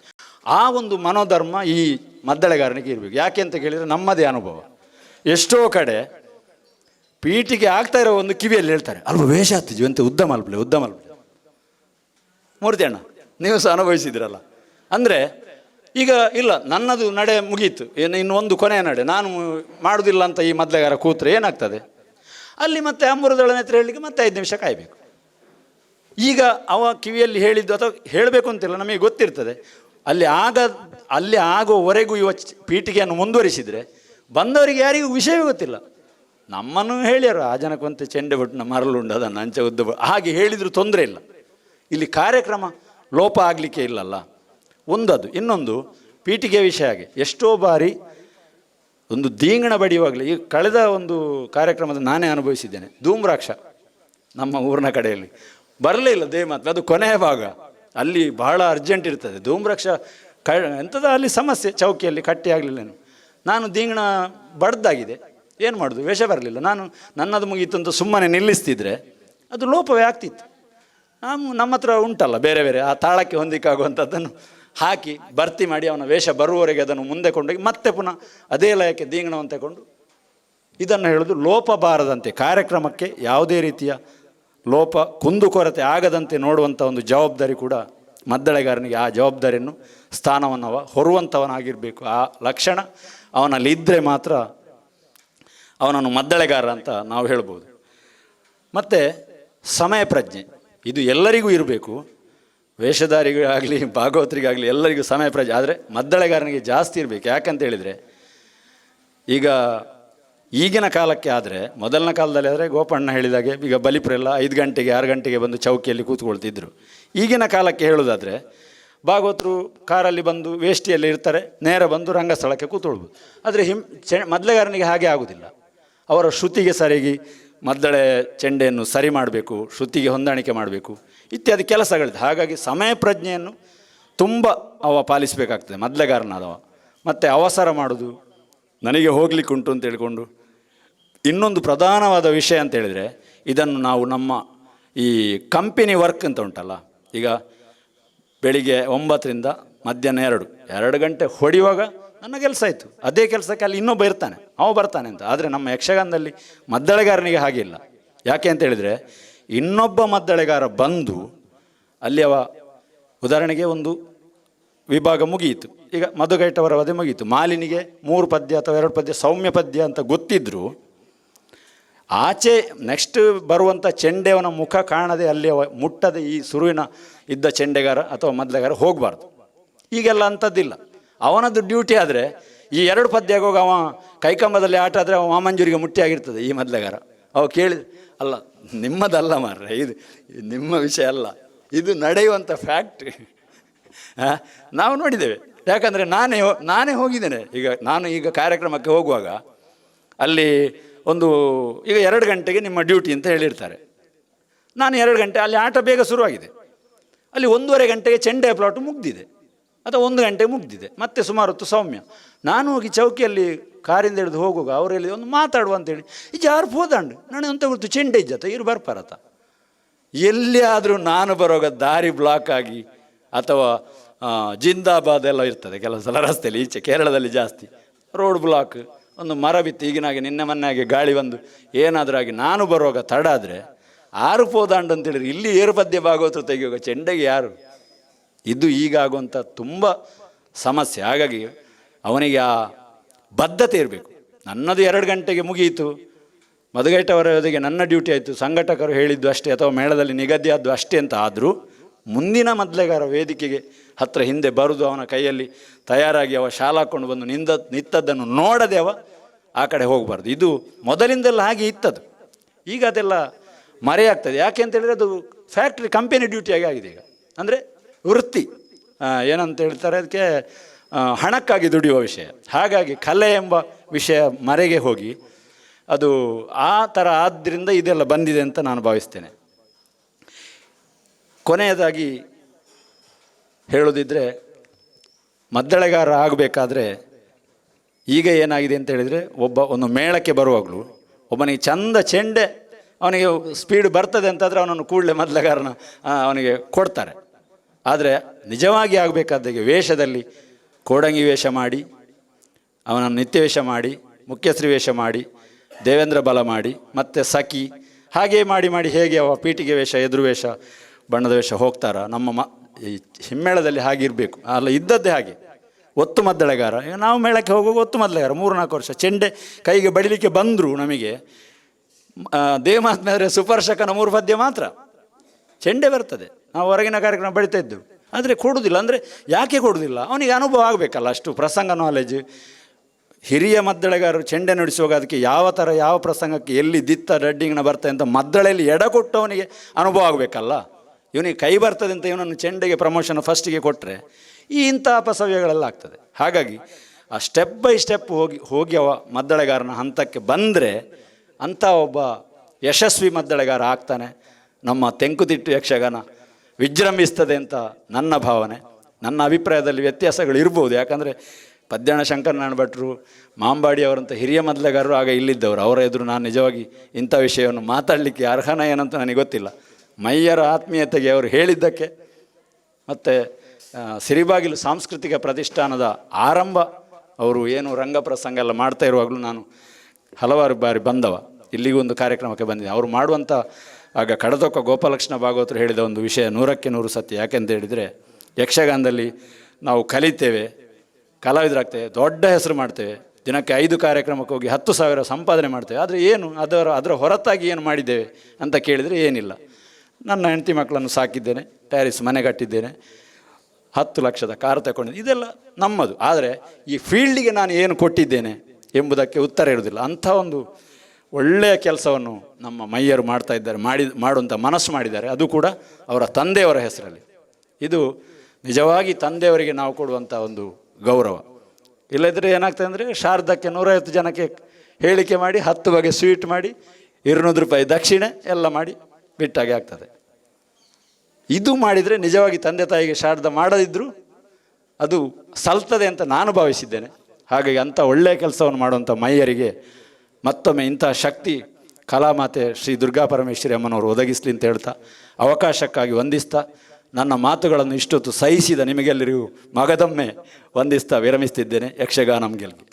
ಆ ಒಂದು ಮನೋಧರ್ಮ ಈ ಮದ್ದಳೆಗಾರನಿಗೆ ಇರಬೇಕು. ಯಾಕೆ ಅಂತ ಕೇಳಿದರೆ ನಮ್ಮದೇ ಅನುಭವ. ಎಷ್ಟೋ ಕಡೆ ಪೀಟಿಗೆ ಆಗ್ತಾ ಇರೋ ಒಂದು ಕಿವಿಯಲ್ಲಿ ಹೇಳ್ತಾರೆ, ಅಲ್ವ ವೇಷ ಹತ್ತಿದ್ವಿ ಅಂತ ಉದ್ದ ಮಲ್ಪಲೆ ಉದ್ದ ಮಲ್ಪಲೆ. ಮೂರ್ತಿ ಅಣ್ಣ ನೀವು ಸಹ ಅನುಭವಿಸಿದ್ರಲ್ಲ. ಅಂದರೆ ಈಗ ಇಲ್ಲ, ನನ್ನದು ನಡೆ ಮುಗೀತು. ಏನು ಇನ್ನು ಒಂದು ಕೊನೆಯ ನಡೆ. ನಾನು ಮಾಡುವುದಿಲ್ಲ ಅಂತ ಈ ಮದ್ಲೆಗಾರ ಕೂತ್ರೆ ಏನಾಗ್ತದೆ? ಅಲ್ಲಿ ಮತ್ತೆ ಅಮೃತದಳ ಹತ್ರ ಹೇಳಲಿಕ್ಕೆ ಮತ್ತೆ ಐದು ನಿಮಿಷ ಕಾಯಬೇಕು. ಈಗ ಅವ ಕಿವಿಯಲ್ಲಿ ಹೇಳಿದ್ದು ಅಥವಾ ಹೇಳಬೇಕು ಅಂತಿಲ್ಲ, ನಮಗೆ ಗೊತ್ತಿರ್ತದೆ. ಅಲ್ಲಿ ಆಗ ಅಲ್ಲಿ ಆಗೋವರೆಗೂ ಇವ ಪೀಠಿಗೆಯನ್ನು ಮುಂದುವರಿಸಿದರೆ ಬಂದವರಿಗೆ ಯಾರಿಗೂ ವಿಷಯವೇ ಗೊತ್ತಿಲ್ಲ. ನಮ್ಮನ್ನು ಹೇಳ್ಯಾರು ಆ ಜನಕ್ಕಂತೆ ಚೆಂಡೆ ಬಿಟ್ಟು ಮರಲುಂಡು ಅದನ್ನು ಅಂಚ ಉದ್ದ ಹಾಗೆ ಹೇಳಿದರೂ ತೊಂದರೆ ಇಲ್ಲ. ಇಲ್ಲಿ ಕಾರ್ಯಕ್ರಮ ಲೋಪ ಆಗಲಿಕ್ಕೆ ಇಲ್ಲಲ್ಲ. ಒಂದದು, ಇನ್ನೊಂದು ಪೀಠಿಗೆ ವಿಷಯ ಹಾಗೆ. ಎಷ್ಟೋ ಬಾರಿ ಒಂದು ದೀಂಗಣ ಬಡಿಯುವಾಗಲಿ, ಈ ಕಳೆದ ಒಂದು ಕಾರ್ಯಕ್ರಮದ ನಾನೇ ಅನುಭವಿಸಿದ್ದೇನೆ. ಧೂಮ್ರಾಕ್ಷ ನಮ್ಮ ಊರಿನ ಕಡೆಯಲ್ಲಿ. ಬರಲೇ ಇಲ್ಲ ದೇ ಮಾತ್ರ, ಅದು ಕೊನೆಯ ಭಾಗ. ಅಲ್ಲಿ ಬಹಳ ಅರ್ಜೆಂಟ್ ಇರ್ತದೆ. ಧೂಮ್ರಕ್ಷ ಕ ಎಂಥದ ಅಲ್ಲಿ ಸಮಸ್ಯೆ, ಚೌಕಿಯಲ್ಲಿ ಕಟ್ಟಿ ಆಗಲಿಲ್ಲ ನಾನು ದೀಂಗಣ ಬಡ್ದಾಗಿದೆ. ಏನು ಮಾಡೋದು? ವೇಷ ಬರಲಿಲ್ಲ. ನಾನು ನನ್ನದು ಮುಗೀತು ಅಂತ ಸುಮ್ಮನೆ ನಿಲ್ಲಿಸ್ತಿದ್ರೆ ಅದು ಲೋಪವೇ ಆಗ್ತಿತ್ತು. ನಾವು ನಮ್ಮ ಹತ್ರ ಉಂಟಲ್ಲ ಬೇರೆ ಬೇರೆ, ಆ ತಾಳಕ್ಕೆ ಹೊಂದಿಕಾಗುವಂಥದ್ದನ್ನು ಹಾಕಿ ಭರ್ತಿ ಮಾಡಿ ಅವನ ವೇಷ ಬರುವವರೆಗೆ ಅದನ್ನು ಮುಂದೆ ಕೊಂಡೋಗಿ ಮತ್ತೆ ಪುನಃ ಅದೇ ಲಯಕ್ಕೆ ದೀಂಗಣವನ್ನು ತಗೊಂಡು ಇದನ್ನು ಹೇಳೋದು ಲೋಪ ಬಾರದಂತೆ. ಕಾರ್ಯಕ್ರಮಕ್ಕೆ ಯಾವುದೇ ರೀತಿಯ ಲೋಪ ಕುಂದುಕೊರತೆ ಆಗದಂತೆ ನೋಡುವಂಥ ಒಂದು ಜವಾಬ್ದಾರಿ ಕೂಡ ಮದ್ದಳೆಗಾರನಿಗೆ ಆ ಜವಾಬ್ದಾರಿಯನ್ನು ಸ್ಥಾನವನ್ನು ಹೊರುವಂಥವನಾಗಿರಬೇಕು ಆ ಲಕ್ಷಣ ಅವನಲ್ಲಿ ಇದ್ದರೆ ಮಾತ್ರ ಅವನನ್ನು ಮದ್ದಳೆಗಾರ ಅಂತ ನಾವು ಹೇಳ್ಬೋದು. ಮತ್ತು ಸಮಯ ಪ್ರಜ್ಞೆ. ಇದು ಎಲ್ಲರಿಗೂ ಇರಬೇಕು. ವೇಷಧಾರಿಗಾಗಲಿ ಭಾಗವತರಿಗಾಗಲಿ ಎಲ್ಲರಿಗೂ ಸಮಯ ಪ್ರಜ್ಞೆ. ಆದರೆ ಮದ್ದಳೆಗಾರನಿಗೆ ಜಾಸ್ತಿ ಇರಬೇಕು. ಯಾಕಂತ ಹೇಳಿದರೆ ಈಗ ಈಗಿನ ಕಾಲಕ್ಕೆ ಆದರೆ, ಮೊದಲನ ಕಾಲದಲ್ಲಿ ಆದರೆ ಗೋಪಣ್ಣ ಹೇಳಿದಾಗೆ ಈಗ ಬಲಿಪುರೆಲ್ಲ ಐದು ಗಂಟೆಗೆ, ಆರು ಗಂಟೆಗೆ ಬಂದು ಚೌಕಿಯಲ್ಲಿ ಕೂತ್ಕೊಳ್ತಿದ್ರು. ಈಗಿನ ಕಾಲಕ್ಕೆ ಹೇಳೋದಾದರೆ, ಭಾಗವತರು ಕಾರಲ್ಲಿ ಬಂದು ವೇಷ್ಟಿಯಲ್ಲಿ ಇರ್ತಾರೆ, ನೇರ ಬಂದು ರಂಗಸ್ಥಳಕ್ಕೆ ಕೂತ್ಕೊಳ್ಬೋದು. ಆದರೆ ಹಿಂ, ಚೆ, ಮದ್ಲೆಗಾರನಿಗೆ ಹಾಗೆ ಆಗೋದಿಲ್ಲ. ಅವರ ಶ್ರುತಿಗೆ ಸರಿಗಿ, ಮದ್ದಳೆ ಚೆಂಡೆಯನ್ನು ಸರಿ ಮಾಡಬೇಕು, ಶ್ರುತಿಗೆ ಹೊಂದಾಣಿಕೆ ಮಾಡಬೇಕು, ಇತ್ಯಾದಿ ಕೆಲಸಗಳಿದೆ. ಹಾಗಾಗಿ ಸಮಯ ಪ್ರಜ್ಞೆಯನ್ನು ತುಂಬ ಅವ ಪಾಲಿಸಬೇಕಾಗ್ತದೆ, ಮದ್ಲೆಗಾರನಾದವ. ಮತ್ತು ಅವಸರ ಮಾಡೋದು, ನನಗೆ ಹೋಗ್ಲಿಕ್ಕೆ ಉಂಟು ಅಂತ ಹೇಳ್ಕೊಂಡು ಇನ್ನೊಂದು ಪ್ರಧಾನವಾದ ವಿಷಯ ಅಂತ ಹೇಳಿದರೆ, ಇದನ್ನು ನಾವು ನಮ್ಮ ಈ ಕಂಪೆನಿ ವರ್ಕ್ ಅಂತ ಉಂಟಲ್ಲ, ಈಗ ಬೆಳಿಗ್ಗೆ ಒಂಬತ್ತರಿಂದ ಮಧ್ಯಾಹ್ನ ಎರಡು ಎರಡು ಗಂಟೆ ಹೊಡೆಯುವಾಗ ನನ್ನ ಕೆಲಸ ಆಯಿತು. ಅದೇ ಕೆಲಸಕ್ಕೆ ಅಲ್ಲಿ ಇನ್ನೊಬ್ಬ ಇರ್ತಾನೆ ಅವ ಬರ್ತಾನೆ ಅಂತ. ಆದರೆ ನಮ್ಮ ಯಕ್ಷಗಾನದಲ್ಲಿ ಮದ್ದಳೆಗಾರನಿಗೆ ಹಾಗಿಲ್ಲ ಯಾಕೆ ಅಂತ ಹೇಳಿದರೆ, ಇನ್ನೊಬ್ಬ ಮದ್ದಳೆಗಾರ ಬಂದು ಅಲ್ಲಿ ಅವ ಉದಾಹರಣೆಗೆ ಒಂದು ವಿಭಾಗ ಮುಗಿಯಿತು. ಈಗ ಮಧುಗೈಟವರ ವಧೆ ಮುಗಿಯಿತು. ಮಾಲಿನಿಗೆ ಮೂರು ಪದ್ಯ ಅಥವಾ ಎರಡು ಪದ್ಯ, ಸೌಮ್ಯ ಪದ್ಯ ಅಂತ ಗೊತ್ತಿದ್ದರೂ ಆಚೆ ನೆಕ್ಸ್ಟ್ ಬರುವಂಥ ಚೆಂಡೆಯವನ ಮುಖ ಕಾಣದೆ ಅಲ್ಲಿ ಮುಟ್ಟದೆ ಈ ಸುರುವಿನ ಇದ್ದ ಚೆಂಡೆಗಾರ ಅಥವಾ ಮದ್ಲೆಗಾರ ಹೋಗಬಾರ್ದು. ಈಗೆಲ್ಲ ಅಂಥದ್ದಿಲ್ಲ. ಅವನದ್ದು ಡ್ಯೂಟಿ ಆದರೆ ಈ ಎರಡು ಪದ್ಯ ಆಗುವಾಗ ಅವ ಕೈಕಂಬದಲ್ಲಿ ಆಟ ಆದರೆ ಅವ ಮಾಮಂಜೂರಿಗೆ ಮುಟ್ಟಿಯಾಗಿರ್ತದೆ ಈ ಮದ್ಲೆಗಾರ. ಅವ ಕೇಳಿ, ಅಲ್ಲ, ನಿಮ್ಮದಲ್ಲ ಮಾರ್ರೆ, ಇದು ನಿಮ್ಮ ವಿಷಯ ಅಲ್ಲ. ಇದು ನಡೆಯುವಂಥ ಫ್ಯಾಕ್ಟ್ ನಾವು ನೋಡಿದ್ದೇವೆ. ಯಾಕಂದರೆ ನಾನೇ ನಾನೇ ಹೋಗಿದ್ದೇನೆ. ಈಗ, ನಾನು ಈಗ ಕಾರ್ಯಕ್ರಮಕ್ಕೆ ಹೋಗುವಾಗ ಅಲ್ಲಿ ಒಂದು, ಈಗ ಎರಡು ಗಂಟೆಗೆ ನಿಮ್ಮ ಡ್ಯೂಟಿ ಅಂತ ಹೇಳಿರ್ತಾರೆ. ನಾನು ಎರಡು ಗಂಟೆ, ಅಲ್ಲಿ ಆಟ ಬೇಗ ಶುರುವಾಗಿದೆ. ಅಲ್ಲಿ ಒಂದೂವರೆ ಗಂಟೆಗೆ ಚೆಂಡೆ ಪ್ಲಾಟ್ ಮುಗ್ದಿದೆ. ಅಥವಾ ಒಂದು ಗಂಟೆ ಮುಗ್ದಿದೆ. ಮತ್ತೆ ಸುಮಾರು ಹೊತ್ತು ಸೌಮ್ಯ. ನಾನು ಹೋಗಿ ಚೌಕಿಯಲ್ಲಿ ಕಾರಿಂದ ಹಿಡಿದು ಹೋಗುವಾಗ ಅವರಲ್ಲಿ ಒಂದು ಮಾತಾಡುವ ಅಂತೇಳಿ ಈಗ ಯಾರು ಹೋದಂಡು ನನಗೆ ಅಂತ ಗೊತ್ತು, ಚೆಂಡೆ ಇಜ್ಜತ ಇವ್ರು ಬರ್ಪಾರತ ಎಲ್ಲಿಯಾದರೂ ನಾನು ಬರುವಾಗ ದಾರಿ ಬ್ಲಾಕ್ ಆಗಿ, ಅಥವಾ ಜಿಂದಾಬಾದ್ ಎಲ್ಲ ಇರ್ತದೆ ಕೆಲವು ಸಲ ರಸ್ತೆಯಲ್ಲಿ ಈಚೆ, ಕೇರಳದಲ್ಲಿ ಜಾಸ್ತಿ ರೋಡ್ ಬ್ಲಾಕ್ ಒಂದು ಮರ ಬಿತ್ತು ಈಗಿನಾಗೆ ನಿನ್ನೆ ಮೊನ್ನೆಗೆ ಗಾಳಿ ಬಂದು ಏನಾದರೂ ಆಗಿ ನಾನು ಬರುವಾಗ ತಡ ಆದರೆ ಆರು ಪೋದಾಂಡು ಅಂತೇಳಿದ್ರೆ ಇಲ್ಲಿ ಏರು ಪದ್ಯ ಭಾಗವತರು ತೆಗೆಯುವಾಗ ಚೆಂಡೆಗೆ ಯಾರು? ಇದು ಈಗಾಗುವಂಥ ತುಂಬ ಸಮಸ್ಯೆ. ಹಾಗಾಗಿ ಅವನಿಗೆ ಆ ಬದ್ಧತೆ ಇರಬೇಕು. ನನ್ನದು ಎರಡು ಗಂಟೆಗೆ ಮುಗಿಯಿತು ಮದುಗೈಟವರ ಜೊತೆಗೆ ನನ್ನ ಡ್ಯೂಟಿ ಆಯಿತು. ಸಂಘಟಕರು ಹೇಳಿದ್ದು ಅಷ್ಟೇ, ಅಥವಾ ಮೇಳದಲ್ಲಿ ನಿಗದಿಯಾದ್ದು ಅಷ್ಟೇ ಅಂತ ಆದರೂ ಮುಂದಿನ ಮೊದಲೆಗಾರ ವೇದಿಕೆಗೆ ಹತ್ತಿರ ಹಿಂದೆ ಬರುದು ಅವನ ಕೈಯಲ್ಲಿ ತಯಾರಾಗಿ ಅವ ಶಾಲಾಕೊಂಡು ಬಂದು ನಿಂದ ನಿಂತದ್ದನ್ನು ನೋಡದೆ ಅವ ಆ ಕಡೆ ಹೋಗಬಾರ್ದು. ಇದು ಮೊದಲಿಂದೆಲ್ಲ ಹಾಗೆ ಇತ್ತದು. ಈಗ ಅದೆಲ್ಲ ಮರೆಯಾಗ್ತದೆ. ಯಾಕೆ ಅಂತ ಹೇಳಿದ್ರೆ ಅದು ಫ್ಯಾಕ್ಟ್ರಿ ಕಂಪೆನಿ ಡ್ಯೂಟಿಯಾಗಿ ಆಗಿದೆ ಈಗ. ಅಂದರೆ ವೃತ್ತಿ. ಏನಂತ ಹೇಳ್ತಾರೆ ಅದಕ್ಕೆ ಹಣಕ್ಕಾಗಿ ದುಡಿಯುವ ವಿಷಯ. ಹಾಗಾಗಿ ಕಲೆ ಎಂಬ ವಿಷಯ ಮರೆಗೆ ಹೋಗಿ ಅದು ಆ ಥರ ಆದ್ದರಿಂದ ಇದೆಲ್ಲ ಬಂದಿದೆ ಅಂತ ನಾನು ಭಾವಿಸ್ತೇನೆ. ಕೊನೆಯದಾಗಿ ಹೇಳೋದಿದ್ರೆ ಮದ್ದಳೆಗಾರ ಆಗಬೇಕಾದ್ರೆ ಈಗ ಏನಾಗಿದೆ ಅಂತ ಹೇಳಿದರೆ ಒಬ್ಬ ಒಂದು ಮೇಳಕ್ಕೆ ಬರುವಾಗಲೂ ಒಬ್ಬನಿಗೆ ಚಂದ ಚೆಂಡೆ ಅವನಿಗೆ ಸ್ಪೀಡ್ ಬರ್ತದೆ ಅಂತಾದರೆ ಅವನನ್ನು ಕೂಡಲೇ ಮದ್ದಳೆಗಾರನ ಅವನಿಗೆ ಕೊಡ್ತಾರೆ. ಆದರೆ ನಿಜವಾಗಿ ಆಗಬೇಕಾದಾಗೆ ವೇಷದಲ್ಲಿ ಕೋಡಂಗಿ ವೇಷ ಮಾಡಿ ಅವನನ್ನು ನಿತ್ಯ ವೇಷ ಮಾಡಿ ಮುಖ್ಯಶ್ರೀ ವೇಷ ಮಾಡಿ, ದೇವೇಂದ್ರ ಬಲ ಮಾಡಿ, ಮತ್ತು ಸಖಿ, ಹಾಗೆ ಮಾಡಿ ಮಾಡಿ ಹೇಗೆ ಅವ ಪೀಟಿಗೆ ವೇಷ ಎದುರು ವೇಷ ಬಣ್ಣದ ವೇಷ ಹೋಗ್ತಾರ? ನಮ್ಮ ಮ ಈ ಹಿಮ್ಮೇಳದಲ್ಲಿ ಹಾಗಿರಬೇಕು. ಅಲ್ಲ, ಇದ್ದದ್ದೇ ಹಾಗೆ. ಒತ್ತು ಮದ್ದಳೆಗಾರ. ಈಗ ನಾವು ಮೇಳಕ್ಕೆ ಹೋಗುವಾಗ ಒತ್ತು ಮದ್ದಳೆಗಾರ ಮೂರು ನಾಲ್ಕು ವರ್ಷ. ಚೆಂಡೆ ಕೈಗೆ ಬಡಿಲಿಕ್ಕೆ ಬಂದರು ನಮಗೆ. ದೇವಮಾತ್ಮೆ ಸುಪರ್ಶಕನ ಮೂರು ಪದ್ಯ ಮಾತ್ರ. ಚೆಂಡೆ ಬರ್ತದೆ. ನಾವು ಹೊರಗಿನ ಕಾರ್ಯಕ್ರಮ ಬಡಿತಾ ಇದ್ದೆವು. ಆದರೆ ಕೊಡುವುದಿಲ್ಲ ಅಂದರೆ ಯಾಕೆ ಕೊಡುವುದಿಲ್ಲ ಅವನಿಗೆ ಅನುಭವ ಆಗಬೇಕಲ್ಲ ಅಷ್ಟು. ಪ್ರಸಂಗ ನಾಲೆಜ್ ಹಿರಿಯ ಮದ್ದಳೆಗಾರರು ಚೆಂಡೆ ನುಡಿಸುವಾಗ ಅದಕ್ಕೆ ಯಾವ ಥರ ಯಾವ ಪ್ರಸಂಗಕ್ಕೆ ಎಲ್ಲಿ ದಿತ್ತ ರಡ್ಡಿಂಗ್ನ ಬರ್ತದೆ ಅಂತ ಮದ್ದಳೆಯಲ್ಲಿ ಎಡ ಕೊಟ್ಟವನಿಗೆ ಅನುಭವ ಆಗಬೇಕಲ್ಲ. ಇವನಿಗೆ ಕೈ ಬರ್ತದೆ ಅಂತ ಇವನನ್ನು ಚೆಂಡೆಗೆ ಪ್ರಮೋಷನ್ ಫಸ್ಟಿಗೆ ಕೊಟ್ಟರೆ ಈ ಇಂಥ ಅಪಸವ್ಯಗಳೆಲ್ಲ ಆಗ್ತದೆ. ಹಾಗಾಗಿ ಆ ಸ್ಟೆಪ್ ಬೈ ಸ್ಟೆಪ್ ಹೋಗಿ ಹೋಗಿ ಅವ ಮದ್ದಳೆಗಾರನ ಹಂತಕ್ಕೆ ಬಂದರೆ ಅಂಥ ಒಬ್ಬ ಯಶಸ್ವಿ ಮದ್ದಳೆಗಾರ ಆಗ್ತಾನೆ. ನಮ್ಮ ತೆಂಕುತಿಟ್ಟು ಯಕ್ಷಗಾನ ವಿಜೃಂಭಿಸ್ತದೆ ಅಂತ ನನ್ನ ಭಾವನೆ. ನನ್ನ ಅಭಿಪ್ರಾಯದಲ್ಲಿ ವ್ಯತ್ಯಾಸಗಳು ಇರ್ಬೋದು. ಯಾಕಂದರೆ ಪದ್ಯಾಣ ಶಂಕರನಾರಾಯಣ ಭಟ್ರು ಮಾಂಬಾಡಿ ಅವರಂಥ ಹಿರಿಯ ಮದ್ದಳೆಗಾರರು ಆಗ ಇಲ್ಲಿದ್ದವರು. ಅವರ ಎದುರು ನಾನು ನಿಜವಾಗಿ ಇಂಥ ವಿಷಯವನ್ನು ಮಾತಾಡಲಿಕ್ಕೆ ಅರ್ಹನ ಏನಂತ ನನಗೆ ಗೊತ್ತಿಲ್ಲ. ಮೈಯರ ಆತ್ಮೀಯತೆಗೆ ಅವರು ಹೇಳಿದ್ದಕ್ಕೆ ಮತ್ತು ಸಿರಿಬಾಗಿಲು ಸಾಂಸ್ಕೃತಿಕ ಪ್ರತಿಷ್ಠಾನದ ಆರಂಭ, ಅವರು ಏನು ರಂಗ ಪ್ರಸಂಗ ಎಲ್ಲ ಮಾಡ್ತಾ ಇರುವಾಗಲೂ ನಾನು ಹಲವಾರು ಬಾರಿ ಬಂದವ. ಇಲ್ಲಿಗೂ ಒಂದು ಕಾರ್ಯಕ್ರಮಕ್ಕೆ ಬಂದಿದ್ದೆ. ಅವರು ಮಾಡುವಂಥ ಆಗ ಕಡದೊಕ್ಕ ಗೋಪಾಲಕೃಷ್ಣ ಭಾಗವತರು ಹೇಳಿದ ಒಂದು ವಿಷಯ ನೂರಕ್ಕೆ ನೂರು ಸತ್ಯ. ಯಾಕೆಂತ ಹೇಳಿದರೆ, ಯಕ್ಷಗಾನದಲ್ಲಿ ನಾವು ಕಲಿತೇವೆ, ಕಲಾವಿದರಾಗ್ತೇವೆ, ದೊಡ್ಡ ಹೆಸರು ಮಾಡ್ತೇವೆ. ದಿನಕ್ಕೆ ಐದು ಕಾರ್ಯಕ್ರಮಕ್ಕೆ ಹೋಗಿ ಹತ್ತು ಸಾವಿರ ಸಂಪಾದನೆ ಮಾಡ್ತೇವೆ. ಆದರೆ ಏನು, ಅದರ ಅದರ ಹೊರತಾಗಿ ಏನು ಮಾಡಿದ್ದೇವೆ ಅಂತ ಕೇಳಿದರೆ ಏನಿಲ್ಲ. ನನ್ನ ಹೆಂಡತಿ ಮಕ್ಕಳನ್ನು ಸಾಕಿದ್ದೇನೆ ಪ್ಯಾರಿಸ್ ಮನೆ ಕಟ್ಟಿದ್ದೇನೆ, ಹತ್ತು ಲಕ್ಷದ ಕಾರ್ ತಗೊಂಡಿದ್ದೆ. ಇದೆಲ್ಲ ನಮ್ಮದು. ಆದರೆ ಈ ಫೀಲ್ಡಿಗೆ ನಾನು ಏನು ಕೊಟ್ಟಿದ್ದೇನೆ ಎಂಬುದಕ್ಕೆ ಉತ್ತರ ಇರುವುದಿಲ್ಲ. ಅಂಥ ಒಂದು ಒಳ್ಳೆಯ ಕೆಲಸವನ್ನು ನಮ್ಮ ಮೈಯರು ಮಾಡ್ತಾ ಇದ್ದಾರೆ, ಮಾಡಿ ಮಾಡುವಂಥ ಮನಸ್ಸು ಮಾಡಿದ್ದಾರೆ. ಅದು ಕೂಡ ಅವರ ತಂದೆಯವರ ಹೆಸರಲ್ಲಿ. ಇದು ನಿಜವಾಗಿ ತಂದೆಯವರಿಗೆ ನಾವು ಕೊಡುವಂಥ ಒಂದು ಗೌರವ. ಇಲ್ಲದ್ರೆ ಏನಾಗ್ತದೆ ಅಂದರೆ ಶಾರದಕ್ಕೆ ನೂರೈವತ್ತು ಜನಕ್ಕೆ ಹೇಳಿಕೆ ಮಾಡಿ, ಹತ್ತು ಬಗೆ ಸ್ವೀಟ್ ಮಾಡಿ, ಇರುನೂರು ರೂಪಾಯಿ ದಕ್ಷಿಣೆ ಎಲ್ಲ ಮಾಡಿ ಬಿಟ್ಟಾಗೆ ಆಗ್ತದೆ. ಇದು ಮಾಡಿದರೆ ನಿಜವಾಗಿ ತಂದೆ ತಾಯಿಗೆ ಶಾರದ ಮಾಡದಿದ್ದರೂ ಅದು ಸಲ್ತದೆ ಅಂತ ನಾನು ಭಾವಿಸಿದ್ದೇನೆ. ಹಾಗಾಗಿ ಅಂಥ ಒಳ್ಳೆಯ ಕೆಲಸವನ್ನು ಮಾಡುವಂಥ ಮೈಯರಿಗೆ ಮತ್ತೊಮ್ಮೆ ಇಂಥ ಶಕ್ತಿ ಕಲಾಮಾತೆ ಶ್ರೀ ದುರ್ಗಾ ಪರಮೇಶ್ವರಿ ಅಮ್ಮನವರು ಒದಗಿಸ್ಲಿ ಅಂತ ಹೇಳ್ತಾ ಅವಕಾಶಕ್ಕಾಗಿ ವಂದಿಸ್ತಾ ನನ್ನ ಮಾತುಗಳನ್ನು ಇಷ್ಟೊತ್ತು ಸಹಿಸಿದ ನಿಮಗೆಲ್ಲರಿಗೂ ಮಗದೊಮ್ಮೆ ವಂದಿಸ್ತಾ ವಿರಮಿಸ್ತಿದ್ದೇನೆ ಯಕ್ಷಗಾನಂ ಗೆಲ್ಗೆ.